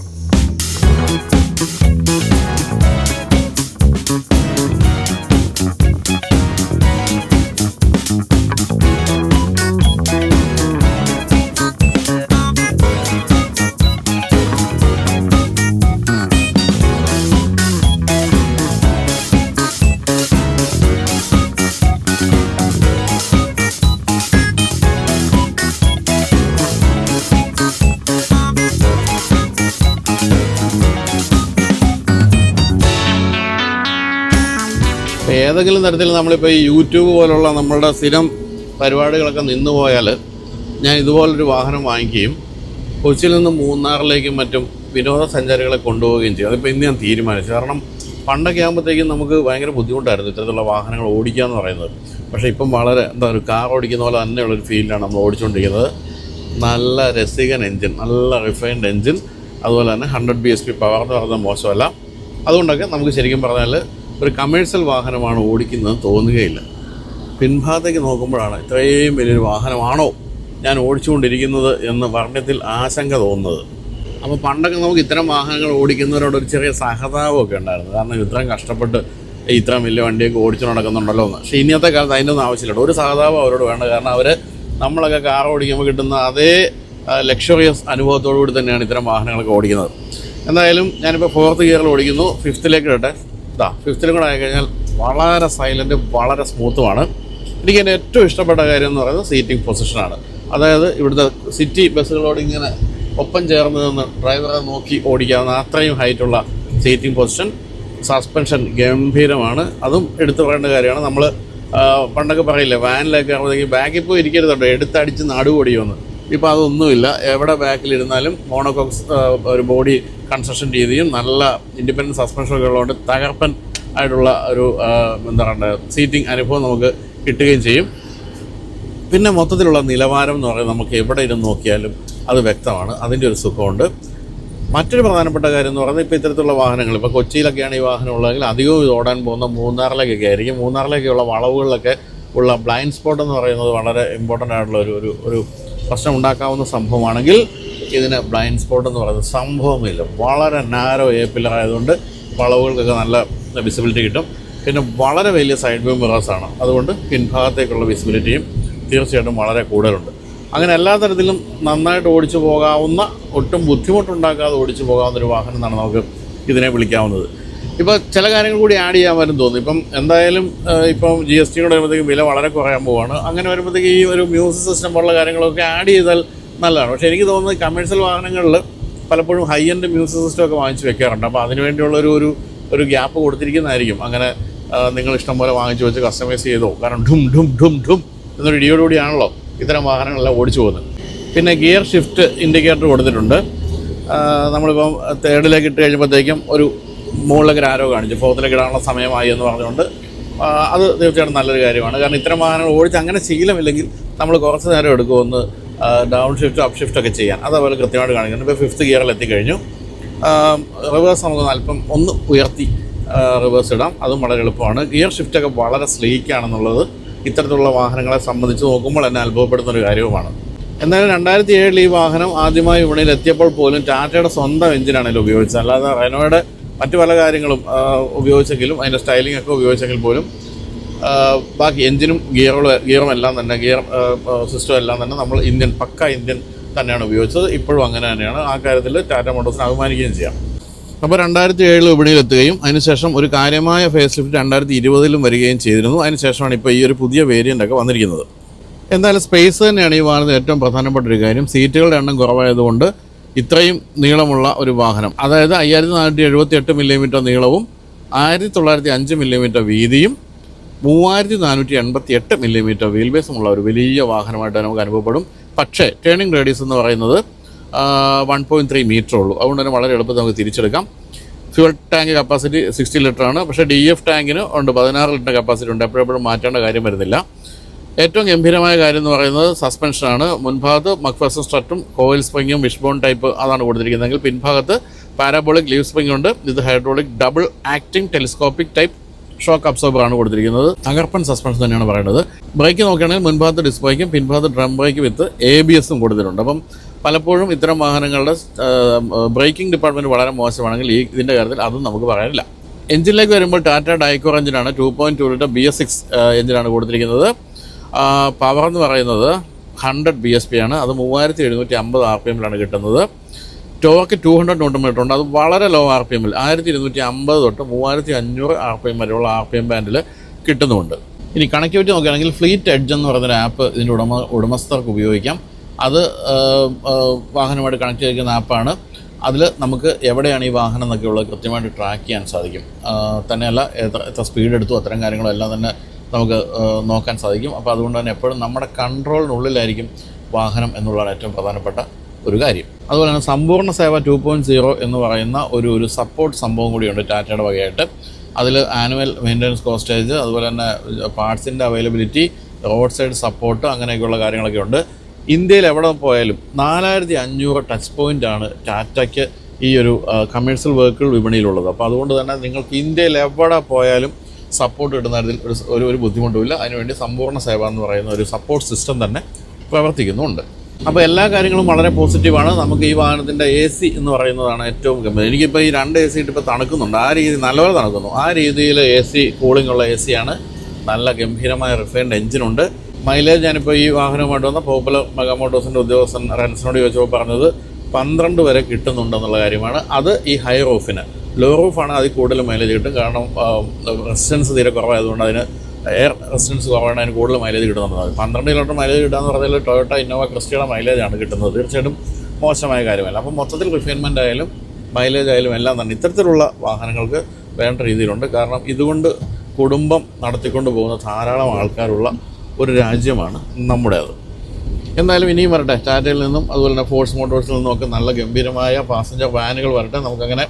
ഏതെങ്കിലും തരത്തിൽ നമ്മളിപ്പോൾ ഈ യൂട്യൂബ് പോലുള്ള നമ്മളുടെ സ്ഥിരം പരിപാടികളൊക്കെ നിന്നു പോയാൽ ഞാൻ ഇതുപോലൊരു വാഹനം വാങ്ങിക്കുകയും കൊച്ചിയിൽ നിന്ന് മൂന്നാറിലേക്കും മറ്റും വിനോദസഞ്ചാരികളെ കൊണ്ടുപോവുകയും ചെയ്യും അതിപ്പോൾ ഇന്ന് ഞാൻ തീരുമാനിച്ചു. കാരണം പണ്ടൊക്കെ ആകുമ്പോഴത്തേക്കും നമുക്ക് ഭയങ്കര ബുദ്ധിമുട്ടായിരുന്നു ഇത്തരത്തിലുള്ള വാഹനങ്ങൾ ഓടിക്കുക എന്ന് പറയുന്നത്. പക്ഷേ ഇപ്പം വളരെ എന്താ ഒരു കാർ ഓടിക്കുന്ന പോലെ തന്നെയുള്ളൊരു ഫീലിലാണ് നമ്മൾ ഓടിച്ചുകൊണ്ടിരിക്കുന്നത്. നല്ല രസികൻ എൻജിൻ നല്ല റിഫൈൻഡ് എൻജിൻ അതുപോലെ തന്നെ hundred B S P power എന്ന് പറയുന്നത് മോശമല്ല. അതുകൊണ്ടൊക്കെ നമുക്ക് ശരിക്കും പറഞ്ഞാൽ ഒരു കമേഴ്സ്യൽ വാഹനമാണ് ഓടിക്കുന്നതെന്ന് തോന്നുകയില്ല. പിൻഭാഗത്തേക്ക് നോക്കുമ്പോഴാണ് ഇത്രയും വലിയൊരു വാഹനമാണോ ഞാൻ ഓടിച്ചുകൊണ്ടിരിക്കുന്നത് എന്ന് വർണത്തിൽ ആശങ്ക തോന്നുന്നത്. അപ്പോൾ പണ്ടൊക്കെ നമുക്ക് ഇത്തരം വാഹനങ്ങൾ ഓടിക്കുന്നവരോട് ഒരു ചെറിയ സഹതാപമൊക്കെ ഉണ്ടായിരുന്നു. കാരണം ഇത്രയും കഷ്ടപ്പെട്ട് ഇത്രയും വലിയ വണ്ടിയൊക്കെ ഓടിച്ചു നടക്കുന്നുണ്ടല്ലോ എന്ന്. പക്ഷേ ഇന്നത്തെ കാലത്ത് അതിന്റെ ഒന്നും ആവശ്യമില്ല. ഒരു സഹതാപം അവരോട് വേണ്ട. കാരണം അവർ നമ്മളൊക്കെ കാർ ഓടിക്കുമ്പോൾ കിട്ടുന്ന അതേ ലക്ഷറിയസ് അനുഭവത്തോടു കൂടി തന്നെയാണ് ഇത്തരം വാഹനങ്ങളൊക്കെ ഓടിക്കുന്നത്. എന്തായാലും ഞാനിപ്പോൾ ഫോർത്ത് ഗിയറിൽ ഓടിക്കുന്നു. ഫിഫ്ത്തിലേക്ക് ഇടട്ടെ ഇതാ ഫിഫ്ത്തിലും കൂടെ ആയിക്കഴിഞ്ഞാൽ വളരെ സൈലന്റ് വളരെ സ്മൂത്തുമാണ് എനിക്ക് എന്റെ ഏറ്റവും ഇഷ്ടപ്പെട്ട കാര്യം എന്ന് പറയുന്നത് സീറ്റിംഗ് പൊസിഷനാണ് അതായത് ഇവിടുത്തെ സിറ്റി ബസ്സുകളോട് ഇങ്ങനെ ഒപ്പം ചേർന്ന് നിന്ന് ഡ്രൈവറെ നോക്കി ഓടിക്കാവുന്ന അത്രയും ഹൈറ്റുള്ള സീറ്റിംഗ് പൊസിഷൻ സസ്പെൻഷൻ ഗംഭീരമാണ്. അതും എടുത്തു പറയേണ്ട കാര്യമാണ്. നമ്മൾ പണ്ടൊക്കെ പറയില്ലേ വാനിലൊക്കെ ആകുമ്പോഴത്തേക്ക് ബാക്കിൽ പോയി ഇരിക്കരുതുണ്ട്? എടുത്തടിച്ച് നടുപൊടിയൊന്ന് ഇപ്പോൾ അതൊന്നുമില്ല. എവിടെ ബാക്കിലിരുന്നാലും മോണോകോക്സ് ഒരു ബോഡി കൺസ്ട്രക്ഷൻ രീതിയും നല്ല ഇൻഡിപെൻഡന്റ് സസ്പെൻഷനൊക്കെ ഉള്ളതുകൊണ്ട് തകർപ്പൻ ആയിട്ടുള്ള ഒരു എന്താ പറയുക സീറ്റിംഗ് അനുഭവം നമുക്ക് കിട്ടുകയും ചെയ്യും. പിന്നെ മൊത്തത്തിലുള്ള നിലവാരം എന്ന് പറയുന്നത് നമുക്ക് എവിടെ ഇരുന്ന് നോക്കിയാലും അത് വ്യക്തമാണ്. അതിന്റെ ഒരു സുഖമുണ്ട്. മറ്റൊരു പ്രധാനപ്പെട്ട കാര്യം എന്ന് പറയുന്നത് ഇപ്പോൾ ഇത്തരത്തിലുള്ള വാഹനങ്ങൾ ഇപ്പോൾ കൊച്ചിയിലൊക്കെയാണ് ഈ വാഹനം ഉള്ളതെങ്കിൽ അധികവും ഇത് ഓടാൻ പോകുന്ന മൂന്നാറിലേക്കൊക്കെ ആയിരിക്കും. മൂന്നാറിലേക്കുള്ള വളവുകളിലൊക്കെ ഉള്ള ബ്ലൈൻഡ് സ്പോട്ട് എന്ന് പറയുന്നത് വളരെ ഇമ്പോർട്ടന്റ് ആയിട്ടുള്ള ഒരു ഒരു പ്രശ്നം ഉണ്ടാക്കാവുന്ന സംഭവമാണെങ്കിൽ ഇതിന് ബ്ലൈൻഡ് സ്പോട്ട് എന്ന് പറയുന്നത് സംഭവമില്ല. വളരെ നാരോ എ പില്ലർ ആയതുകൊണ്ട് വളവുകൾക്കൊക്കെ നല്ല വിസിബിലിറ്റി കിട്ടും. പിന്നെ വളരെ വലിയ സൈഡ് വ്യൂ മിറേഴ്സാണ് അതുകൊണ്ട് പിൻഭാഗത്തേക്കുള്ള വിസിബിലിറ്റിയും തീർച്ചയായിട്ടും വളരെ കൂടുതലുണ്ട്. അങ്ങനെ എല്ലാ തരത്തിലും നന്നായിട്ട് ഓടിച്ചു പോകാവുന്ന ഒട്ടും ബുദ്ധിമുട്ടുണ്ടാക്കാതെ ഓടിച്ചു പോകാവുന്ന ഒരു വാഹനം എന്നാണ് നമുക്ക് ഇതിനെ വിളിക്കാവുന്നത്. ഇപ്പോൾ ചില കാര്യങ്ങൾ കൂടി ആഡ് ചെയ്യാൻ വരും തോന്നുന്നു. ഇപ്പം എന്തായാലും ഇപ്പം ജി എസ് ടിയോട് വരുമ്പോഴത്തേക്കും വില വളരെ കുറയാൻ പോവാണ്. അങ്ങനെ വരുമ്പോഴത്തേക്ക് ഈ ഒരു മ്യൂസിക് സിസ്റ്റം പോലുള്ള കാര്യങ്ങളൊക്കെ ആഡ് ചെയ്താൽ നല്ലതാണ്. പക്ഷേ എനിക്ക് തോന്നുന്നത് കമേഴ്സ്യൽ വാഹനങ്ങളിൽ പലപ്പോഴും ഹൈ എൻഡ് മ്യൂസിക് സിസ്റ്റം ഒക്കെ വാങ്ങിച്ച് വെക്കാറുണ്ട്. അപ്പോൾ അതിന് വേണ്ടിയുള്ള ഒരു ഒരു ഗ്യാപ്പ് കൊടുത്തിരിക്കുന്നതായിരിക്കും. അങ്ങനെ നിങ്ങൾ ഇഷ്ടം പോലെ വാങ്ങിച്ച് വെച്ച് കസ്റ്റമൈസ് ചെയ്തോ. കാരണം ഡും ഡും ഡും ഡും എന്നൊരു ഇടിയോടുകൂടിയാണല്ലോ ഇത്തരം വാഹനങ്ങളെല്ലാം ഓടിച്ചു പോകുന്നത്. പിന്നെ ഗിയർ ഷിഫ്റ്റ് ഇൻഡിക്കേറ്റർ കൊടുത്തിട്ടുണ്ട്. നമ്മളിപ്പം തേർഡിലേക്ക് ഇട്ട് കഴിയുമ്പോഴത്തേക്കും ഒരു മുകളിലേക്ക് ആരോ കാണിച്ചു. ഫോത്തിലേക്ക് ഇടാനുള്ള സമയമായി എന്ന് പറഞ്ഞുകൊണ്ട് അത് തീർച്ചയായിട്ടും നല്ലൊരു കാര്യമാണ്. കാരണം ഇത്തരം വാഹനങ്ങൾ ഓടിച്ച് അങ്ങനെ ശീലമില്ലെങ്കിൽ നമ്മൾ കുറച്ച് നേരം എടുക്കുമെന്ന് ഡൗൺ ഷിഫ്റ്റ് അപ്പ് ഷിഫ്റ്റ് ഒക്കെ ചെയ്യാൻ. അതേപോലെ കൃത്യമായിട്ട് കാണിക്കുന്നു ഇപ്പോൾ ഫിഫ്ത്ത് ഗിയറിൽ എത്തിക്കഴിഞ്ഞു. റിവേഴ്സ് നമുക്ക് അല്പം ഒന്ന് ഉയർത്തി റിവേഴ്സ് ഇടാം. അതും വളരെ എളുപ്പമാണ്. ഗിയർ ഷിഫ്റ്റൊക്കെ വളരെ സ്ലീക്കാണെന്നുള്ളത് ഇത്തരത്തിലുള്ള വാഹനങ്ങളെ സംബന്ധിച്ച് നോക്കുമ്പോൾ എന്നെ അനുഭവപ്പെടുന്ന ഒരു കാര്യവുമാണ്. എന്നാലും രണ്ടായിരത്തി ഏഴിൽ ഈ വാഹനം ആദ്യമായി വിപണിയിൽ എത്തിയപ്പോൾ പോലും ടാറ്റയുടെ സ്വന്തം എഞ്ചിനാണ് ഇതിൽ ഉപയോഗിച്ചത്. അല്ലാതെ റെനോയുടെ മറ്റു പല കാര്യങ്ങളും ഉപയോഗിച്ചെങ്കിലും അതിന്റെ സ്റ്റൈലിംഗ് ഒക്കെ ഉപയോഗിച്ചെങ്കിൽ പോലും ബാക്കി എഞ്ചിനും ഗിയറുകളും ഗിയറും എല്ലാം തന്നെ ഗിയർ സിസ്റ്റം എല്ലാം തന്നെ നമ്മൾ ഇന്ത്യൻ പക്ക ഇന്ത്യൻ തന്നെയാണ് ഉപയോഗിച്ചത്. ഇപ്പോഴും അങ്ങനെ തന്നെയാണ്. ആ കാര്യത്തിൽ ടാറ്റ മോട്ടോഴ്സിനെ അഭിമാനിക്കുകയും ചെയ്യാം. അപ്പോൾ രണ്ടായിരത്തി ഏഴിൽ വിപണിയിലെത്തുകയും അതിനുശേഷം ഒരു കാര്യമായ ഫേസ് ലിഫ്റ്റ് രണ്ടായിരത്തി ഇരുപതിലും വരികയും ചെയ്തിരുന്നു. അതിനുശേഷമാണ് ഇപ്പോൾ ഈ ഒരു പുതിയ വേരിയന്റ് ഒക്കെ വന്നിരിക്കുന്നത്. എന്തായാലും സ്പേസ് തന്നെയാണ് ഈ വാഹനത്തിൽ ഏറ്റവും പ്രധാനപ്പെട്ട ഒരു കാര്യം. സീറ്റുകളുടെ എണ്ണം കുറവായതുകൊണ്ട് ഇത്രയും നീളമുള്ള ഒരു വാഹനം. അതായത് അയ്യായിരത്തി നാനൂറ്റി എഴുപത്തി എട്ട് മില്ലിമീറ്റർ നീളവും ആയിരത്തി തൊള്ളായിരത്തി അഞ്ച് മില്ലിമീറ്റർ വീതിയും മൂവായിരത്തി നാനൂറ്റി എൺപത്തി എട്ട് മില്ലിമീറ്റർ വീൽ ബേസുമുള്ള ഒരു വലിയ വാഹനമായിട്ട് നമുക്ക് അനുഭവപ്പെടും. പക്ഷേ ടേണിംഗ് റേഡിയസ് എന്ന് പറയുന്നത് വൺ പോയിന്റ് ത്രീ മീറ്റർ ഉള്ളൂ. അതുകൊണ്ട് തന്നെ വളരെ എളുപ്പത്തിൽ നമുക്ക് തിരിച്ചെടുക്കാം. ഫ്യൂൽ ടാങ്ക് കപ്പാസിറ്റി സിക്സ്റ്റി ലിറ്ററാണ്. പക്ഷേ ഡി എഫ് ടാങ്കിന് ഉണ്ട് പതിനാറ് ലിറ്റർ കപ്പാസിറ്റി ഉണ്ട്. എപ്പോഴെപ്പോഴും മാറ്റേണ്ട കാര്യം വരുന്നില്ല. ഏറ്റവും ഗംഭീരമായ കാര്യം എന്ന് പറയുന്നത് സസ്പെൻഷനാണ് മുൻഭാഗത്ത് മക്ഫസൺ സ്ട്രട്ടും കോയിൽ സ്പ്രിങ്ങും വിഷ്ബോൺ ടൈപ്പ് അതാണ് കൊടുത്തിരിക്കുന്നതെങ്കിൽ പിൻഭാഗത്ത് പാരാബോളിക് ലീവ് സ്പ്രിംഗ് ഉണ്ട്. ഇത് hydraulic double acting telescopic type shock അബ്സോർബറാണ് കൊടുത്തിരിക്കുന്നത്. തകർപ്പൻ സസ്പെൻഷൻ തന്നെയാണ് പറയുന്നത്. ബ്രേക്ക് നോക്കുകയാണെങ്കിൽ മുൻഭാഗത്ത് ഡിസ്ക് ബ്രേക്കും പിൻഭാഗത്ത് drum brake with A B എസും കൊടുത്തിട്ടുണ്ട്. അപ്പം പലപ്പോഴും ഇത്തരം വാഹനങ്ങളുടെ ബ്രേക്കിംഗ് ഡിപ്പാർട്ട്മെന്റ് വളരെ മോശമാണെങ്കിൽ ഈ ഇതിന്റെ കാര്യത്തിൽ അതും നമുക്ക് പറയാനില്ല. എഞ്ചിനിലേക്ക് വരുമ്പോൾ ടാറ്റ ഡൈക്കോർ എഞ്ചിനാണ് two point two litre B S six എഞ്ചിനാണ് കൊടുത്തിരിക്കുന്നത്. പവർ എന്ന് പറയുന്നത് ഹൺഡ്രഡ് ബി എസ് പി ആണ്. അത് മൂവായിരത്തി എഴുന്നൂറ്റി അമ്പത് ആർ പി എമ്മിലാണ് കിട്ടുന്നത്. ടോക്ക് ടു ഹൺഡ്രഡ് ന്യൂട്ടൺ ഉണ്ട്. അത് വളരെ ലോ ആർ പി എമ്മിൽ ആയിരത്തി ഇരുന്നൂറ്റി അമ്പത് തൊട്ട് മൂവായിരത്തി അഞ്ഞൂറ് ആർ പി എം വരെയുള്ള ആർ പി എം ബാൻഡിൽ കിട്ടുന്നുണ്ട് ഇനി കണക്ടിവിറ്റി നോക്കുകയാണെങ്കിൽ ഫ്ലീറ്റ് എഡ്ജ് എന്ന് പറയുന്നൊരു ആപ്പ് ഇതിന്റെ ഉടമ ഉടമസ്ഥർക്ക് ഉപയോഗിക്കാം. അത് വാഹനമായിട്ട് കണക്ട് ചെയ്തിരിക്കുന്ന ആപ്പാണ് അതിൽ നമുക്ക് എവിടെയാണ് ഈ വാഹനം എന്നൊക്കെയുള്ളത് കൃത്യമായിട്ട് ട്രാക്ക് ചെയ്യാൻ സാധിക്കും. തന്നെയല്ല എത്ര എത്ര സ്പീഡ് എടുത്തു അത്തരം കാര്യങ്ങളെല്ലാം തന്നെ നമുക്ക് നോക്കാൻ സാധിക്കും. അപ്പോൾ അതുകൊണ്ട് തന്നെ എപ്പോഴും നമ്മുടെ കൺട്രോളിനുള്ളിലായിരിക്കും വാഹനം എന്നുള്ളതാണ് ഏറ്റവും പ്രധാനപ്പെട്ട ഒരു കാര്യം. അതുപോലെ തന്നെ സമ്പൂർണ സേവ ടു പോയിന്റ് സീറോ എന്ന് പറയുന്ന ഒരു ഒരു സപ്പോർട്ട് സംഭവം കൂടിയുണ്ട് ടാറ്റയുടെ വകയായിട്ട്. അതിൽ ആനുവൽ മെയിന്റനൻസ് കോസ്റ്റേജ് അതുപോലെ തന്നെ പാർട്സിന്റെ അവൈലബിലിറ്റി റോഡ് സൈഡ് സപ്പോർട്ട് അങ്ങനെയൊക്കെയുള്ള കാര്യങ്ങളൊക്കെ ഉണ്ട്. ഇന്ത്യയിൽ എവിടെ പോയാലും നാലായിരത്തി അഞ്ഞൂറ് ടച്ച് പോയിന്റ് ആണ് ടാറ്റയ്ക്ക് ഈ ഒരു കമേഴ്സ്യൽ വെഹിക്കിൾ വിപണിയിലുള്ളത്. അപ്പോൾ അതുകൊണ്ട് തന്നെ നിങ്ങൾക്ക് ഇന്ത്യയിൽ എവിടെ പോയാലും സപ്പോർട്ട് കിട്ടുന്ന കാര്യത്തിൽ ഒരു ഒരു ബുദ്ധിമുട്ടുമില്ല. അതിനുവേണ്ടി സമ്പൂർണ സേവ എന്ന് പറയുന്ന ഒരു സപ്പോർട്ട് സിസ്റ്റം തന്നെ പ്രവർത്തിക്കുന്നുണ്ട്. അപ്പോൾ എല്ലാ കാര്യങ്ങളും വളരെ പോസിറ്റീവാണ് നമുക്ക് ഈ വാഹനത്തിന്റെ എ സി എന്ന് പറയുന്നതാണ് ഏറ്റവും ഗംഭീരം. എനിക്കിപ്പോൾ ഈ രണ്ട് എ സി ഇട്ടിപ്പോൾ തണുക്കുന്നുണ്ട്. ആ രീതി നല്ലപോലെ തണുക്കുന്നു. ആ രീതിയിൽ എ സി കൂളിംഗ് ഉള്ള എ സിയാണ് നല്ല ഗംഭീരമായ റിഫൈൻഡ് എഞ്ചിനുണ്ട് മൈലേജ് ഞാനിപ്പോൾ ഈ വാഹനവുമായിട്ട് വന്ന പോപ്പുലർ മെഗാമോട്ടോസിന്റെ ഉദ്യോഗസ്ഥൻ റെൻസിനോട് ചോദിച്ചപ്പോൾ പറഞ്ഞത് പന്ത്രണ്ട് വരെ കിട്ടുന്നുണ്ടെന്നുള്ള കാര്യമാണ്. അത് ഈ ഹൈ റൂഫിന് ലോ റൂഫാണ് അതിൽ കൂടുതൽ മൈലേജ് കിട്ടും. കാരണം റെസിസ്റ്റൻസ് തീരെ കുറവായതുകൊണ്ട് അതിന് എയർ റെസിസ്റ്റൻസ് കുറവാണ് അതിന് കൂടുതൽ മൈലേജ് കിട്ടുന്നത് പന്ത്രണ്ട് കിലോമീറ്റർ മൈലേജ് കിട്ടുക എന്ന് പറഞ്ഞാൽ ടൊയോട്ട ഇന്നോവ ക്രിസ്റ്റയുടെ മൈലേജാണ് കിട്ടുന്നത്. തീർച്ചയായിട്ടും മോശമായ കാര്യമല്ല. അപ്പം മൊത്തത്തിൽ റിഫൈൻമെന്റ് ആയാലും മൈലേജ് ആയാലും എല്ലാം തന്നെ ഇത്തരത്തിലുള്ള വാഹനങ്ങൾക്ക് വേണ്ട രീതിയിലുണ്ട്. കാരണം ഇതുകൊണ്ട് കുടുംബം നടത്തിക്കൊണ്ട് പോകുന്ന ധാരാളം ആൾക്കാരുള്ള ഒരു രാജ്യമാണ് നമ്മുടേത്. എന്തായാലും ഇനിയും വരട്ടെ. ടാറ്റയിൽ നിന്നും അതുപോലെ തന്നെ ഫോഴ്സ് മോട്ടോഴ്സിൽ നിന്നും ഒക്കെ നല്ല ഗംഭീരമായ പാസഞ്ചർ വാനുകൾ വരട്ടെ. നമുക്കങ്ങനെ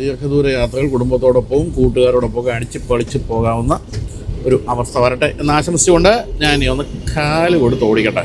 ദീർഘദൂര യാത്രകൾ കുടുംബത്തോടൊപ്പവും കൂട്ടുകാരോടൊപ്പം ഒക്കെ അടിച്ച് പൊളിച്ച് പോകാവുന്ന ഒരു അവസ്ഥ വരട്ടെ എന്ന് ആശംസിച്ചുകൊണ്ട് ഞാൻ ഇനി ഒന്ന് കാൽ കൊടുത്ത് ഓടിക്കട്ടെ.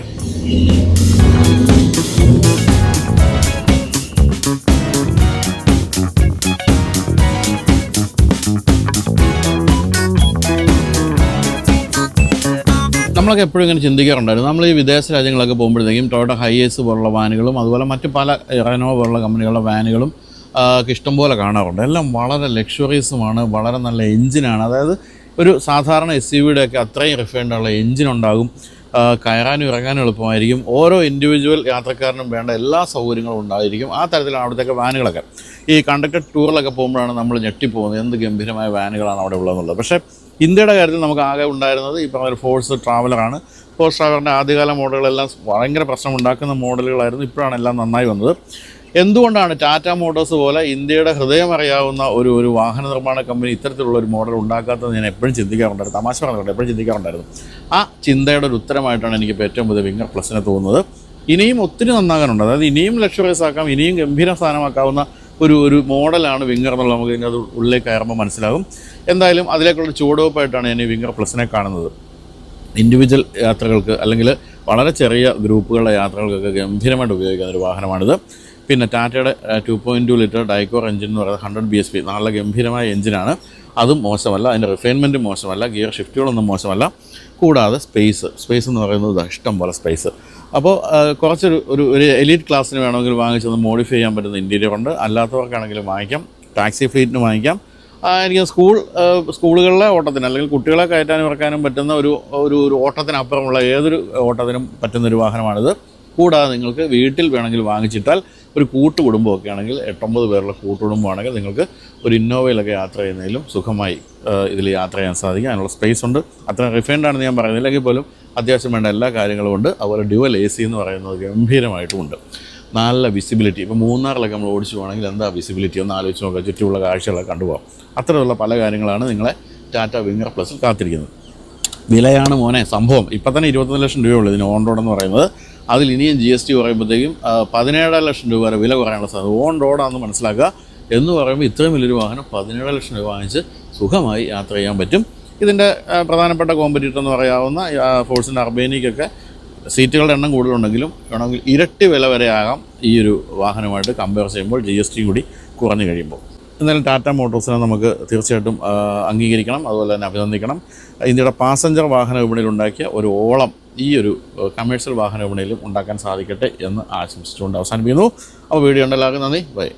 നമ്മളൊക്കെ എപ്പോഴും ഇങ്ങനെ ചിന്തിക്കാറുണ്ടായിരുന്നു. നമ്മൾ ഈ വിദേശ രാജ്യങ്ങളൊക്കെ പോകുമ്പോഴത്തേക്കും ടൊയോട്ട ഹൈയേഴ്സ് പോലുള്ള വാനുകളും അതുപോലെ മറ്റ് പല റെനോ പോലുള്ള കമ്പനികളുടെ വാനുകളും ഒക്കെ ഇഷ്ടംപോലെ കാണാറുണ്ട്. എല്ലാം വളരെ ലക്ഷറീസുമാണ് വളരെ നല്ല എഞ്ചിനാണ്. അതായത് ഒരു സാധാരണ എസ് സി ഒക്കെ അത്രയും റിഫൈൻഡ് ഉള്ള എഞ്ചിൻ ഉണ്ടാകും കയറാനും ഇറങ്ങാനും എളുപ്പമായിരിക്കും. ഓരോ ഇൻഡിവിജ്വൽ യാത്രക്കാരനും വേണ്ട എല്ലാ സൗകര്യങ്ങളും ഉണ്ടായിരിക്കും. ആ തരത്തിലാണ് അവിടുത്തെ വാനുകളൊക്കെ. ഈ കണ്ടക്ടഡ് ടൂറിലൊക്കെ പോകുമ്പോഴാണ് നമ്മൾ ഞെട്ടിപ്പോകുന്നത്. എന്ത് ഗംഭീരമായ വാനുകളാണ് അവിടെ ഉള്ളതെന്നുള്ളത്. പക്ഷേ ഇന്ത്യയുടെ കാര്യത്തിൽ നമുക്ക് ആകെ ഉണ്ടായിരുന്നത് ഈ പറഞ്ഞ ഫോഴ്സ് ട്രാവലറാണ്. ഫോഴ്സ് ട്രാവലറിന്റെ ആദ്യകാല മോഡലുകളെല്ലാം ഭയങ്കര പ്രശ്നം ഉണ്ടാക്കുന്ന മോഡലുകളായിരുന്നു. ഇപ്പോഴാണ് എല്ലാം നന്നായി വന്നത്. എന്തുകൊണ്ടാണ് ടാറ്റ മോട്ടോഴ്സ് പോലെ ഇന്ത്യയുടെ ഹൃദയം അറിയാവുന്ന ഒരു ഒരു വാഹന നിർമ്മാണ കമ്പനി ഇത്തരത്തിലുള്ള ഒരു മോഡൽ ഉണ്ടാക്കാത്തത് ഞാൻ എപ്പോഴും ചിന്തിക്കാറുണ്ടായിരുന്നു. തമാശ പറഞ്ഞുകൊണ്ട് എപ്പോഴും ചിന്തിക്കാറുണ്ടായിരുന്നു. ആ ചിന്തയുടെ ഒരു ഉത്തരമായിട്ടാണ് എനിക്ക് ഏറ്റവും പുതിയ വിങ്ങർ പ്ലസിനെ തോന്നുന്നത്. ഇനിയും ഒത്തിരി നന്നാകാനുണ്ട്. അതായത് ഇനിയും ലക്ഷറീസ് ആക്കാം ഇനിയും ഗംഭീര സ്ഥാനമാക്കാവുന്ന ഒരു ഒരു മോഡലാണ് വിങ്ങർ എന്നുള്ളത് നമുക്ക് ഇതിനകത്ത് ഉള്ളിലേക്ക് കയറുമ്പോൾ മനസ്സിലാകും. എന്തായാലും അതിലേക്കുള്ള ചുവടുവെപ്പായിട്ടാണ് ഞാൻ ഈ വിങ്ങർ പ്ലസിനെ കാണുന്നത്. ഇൻഡിവിജ്വൽ യാത്രകൾക്ക് അല്ലെങ്കിൽ വളരെ ചെറിയ ഗ്രൂപ്പുകളുടെ യാത്രകൾക്കൊക്കെ ഗംഭീരമായിട്ട് ഉപയോഗിക്കുന്ന ഒരു വാഹനമാണിത്. പിന്നെ ടാറ്റയുടെ two point two litre Dicor engine എന്ന് പറയുന്നത് ഹൺഡ്രഡ് ബി എസ് പി നല്ല ഗംഭീരമായ എഞ്ചിനാണ് അതും മോശമല്ല. അതിന്റെ റിഫൈൻമെന്റ് മോശമല്ല. ഗിയർ ഷിഫ്റ്റുകളൊന്നും മോശമല്ല. കൂടാതെ സ്പേസ് സ്പേസ് എന്ന് പറയുന്നത് ഇഷ്ടം പോലെ സ്പേസ് അപ്പോൾ കുറച്ചൊരു ഒരു ഒരു എലീറ്റ് ക്ലാസ്സിന് വേണമെങ്കിൽ വാങ്ങിച്ചത് മോഡിഫൈ ചെയ്യാൻ പറ്റുന്ന ഇന്റീരിയർ ഉണ്ട്. അല്ലാത്തവർക്കാണെങ്കിലും വാങ്ങിക്കാം. ടാക്സി ഫ്ലീറ്റിന് വാങ്ങിക്കാം. ആയിരിക്കും സ്കൂൾ സ്കൂളുകളിലെ ഓട്ടത്തിന് അല്ലെങ്കിൽ കുട്ടികളെ കയറ്റാനും ഇറക്കാനും പറ്റുന്ന ഒരു ഒരു ഒരു ഓട്ടത്തിനപ്പുറമുള്ള ഏതൊരു ഓട്ടത്തിനും പറ്റുന്ന ഒരു വാഹനമാണിത്. കൂടാതെ നിങ്ങൾക്ക് വീട്ടിൽ വേണമെങ്കിൽ വാങ്ങിച്ചിട്ടാൽ ഒരു കൂട്ടുകുടുംബമൊക്കെ ആണെങ്കിൽ എട്ടൊമ്പത് പേരുള്ള കൂട്ടുകുടുംബമാണെങ്കിൽ നിങ്ങൾക്ക് ഒരു ഇന്നോവയിലൊക്കെ യാത്ര ചെയ്യുന്നതിലും സുഖമായി ഇതിൽ യാത്ര ചെയ്യാൻ സാധിക്കും. അതിനുള്ള സ്പേസ് ഉണ്ട്. അത്ര റിഫൈൻഡ് ആണെന്ന് ഞാൻ പറയുന്നില്ല. എങ്കിൽ പോലും അത്യാവശ്യം വേണ്ട എല്ലാ കാര്യങ്ങളും ഉണ്ട്. അതുപോലെ ഡ്യുവൽ എ സി എന്ന് പറയുന്നത് ഗംഭീരമായിട്ടുമുണ്ട് നല്ല വിസിബിലിറ്റി ഇപ്പോൾ മൂന്നാറിലൊക്കെ നമ്മൾ ഓടിച്ചു പോകണമെങ്കിൽ എന്താ വിസിബിലിറ്റി ഒന്ന് ആലോചിച്ച് നോക്കുക. ചുറ്റുമുള്ള കാഴ്ചകളൊക്കെ കണ്ടുപോകാം. അത്തരമുള്ള പല കാര്യങ്ങളാണ് നിങ്ങളെ ടാറ്റ വിങ്ങർ പ്ലസിൽ കാത്തിരിക്കുന്നത്. വിലയാണ് മോനെ സംഭവം. ഇപ്പം തന്നെ ഇരുപത്തൊന്ന് ലക്ഷം രൂപയുള്ളൂ ഇതിന് ഓൺ റോഡ് എന്ന് പറയുന്നത്. അതിൽ ഇനിയും ജി എസ് ടി പറയുമ്പോഴത്തേക്കും പതിനേഴര പതിനേഴ് ലക്ഷം രൂപ വരെ വില കുറയാനുള്ള സാധ്യത ഓൺ റോഡാണെന്ന് മനസ്സിലാക്കുക എന്ന് പറയുമ്പോൾ ഇത്രയും വലിയൊരു വാഹനം പതിനേഴ് ലക്ഷം രൂപ വാങ്ങിച്ച് സുഖമായി യാത്ര ചെയ്യാൻ പറ്റും. ഇതിന്റെ പ്രധാനപ്പെട്ട കോമ്പറ്റീറ്റർ എന്ന് പറയാവുന്ന ഫോഴ്സിന്റെ അർബേനിക്കൊക്കെ സീറ്റുകളുടെ എണ്ണം കൂടുതലുണ്ടെങ്കിലും വേണമെങ്കിൽ ഇരട്ടി വില വരെ ആകാം ഈ ഒരു വാഹനമായിട്ട് കമ്പയർ ചെയ്യുമ്പോൾ ജി എസ് ടി കൂടി കുറഞ്ഞു കഴിയുമ്പോൾ. എന്നാലും ടാറ്റ മോട്ടോഴ്സിനെ നമുക്ക് തീർച്ചയായിട്ടും അംഗീകരിക്കണം അതുപോലെ തന്നെ അഭിനന്ദിക്കണം. ഇന്ത്യയുടെ പാസഞ്ചർ വാഹന വിപണിയിൽ ഉണ്ടാക്കിയ ഒരു ഓളം ഈ ഒരു കമേഴ്ഷ്യൽ വാഹന വിപണിയിലും ഉണ്ടാക്കാൻ സാധിക്കട്ടെ എന്ന് ആശംസിച്ചുകൊണ്ട് അവസാനിപ്പിക്കുന്നു. അപ്പോൾ വീഡിയോ ഉണ്ടല്ലാകും നന്ദി. ബൈ.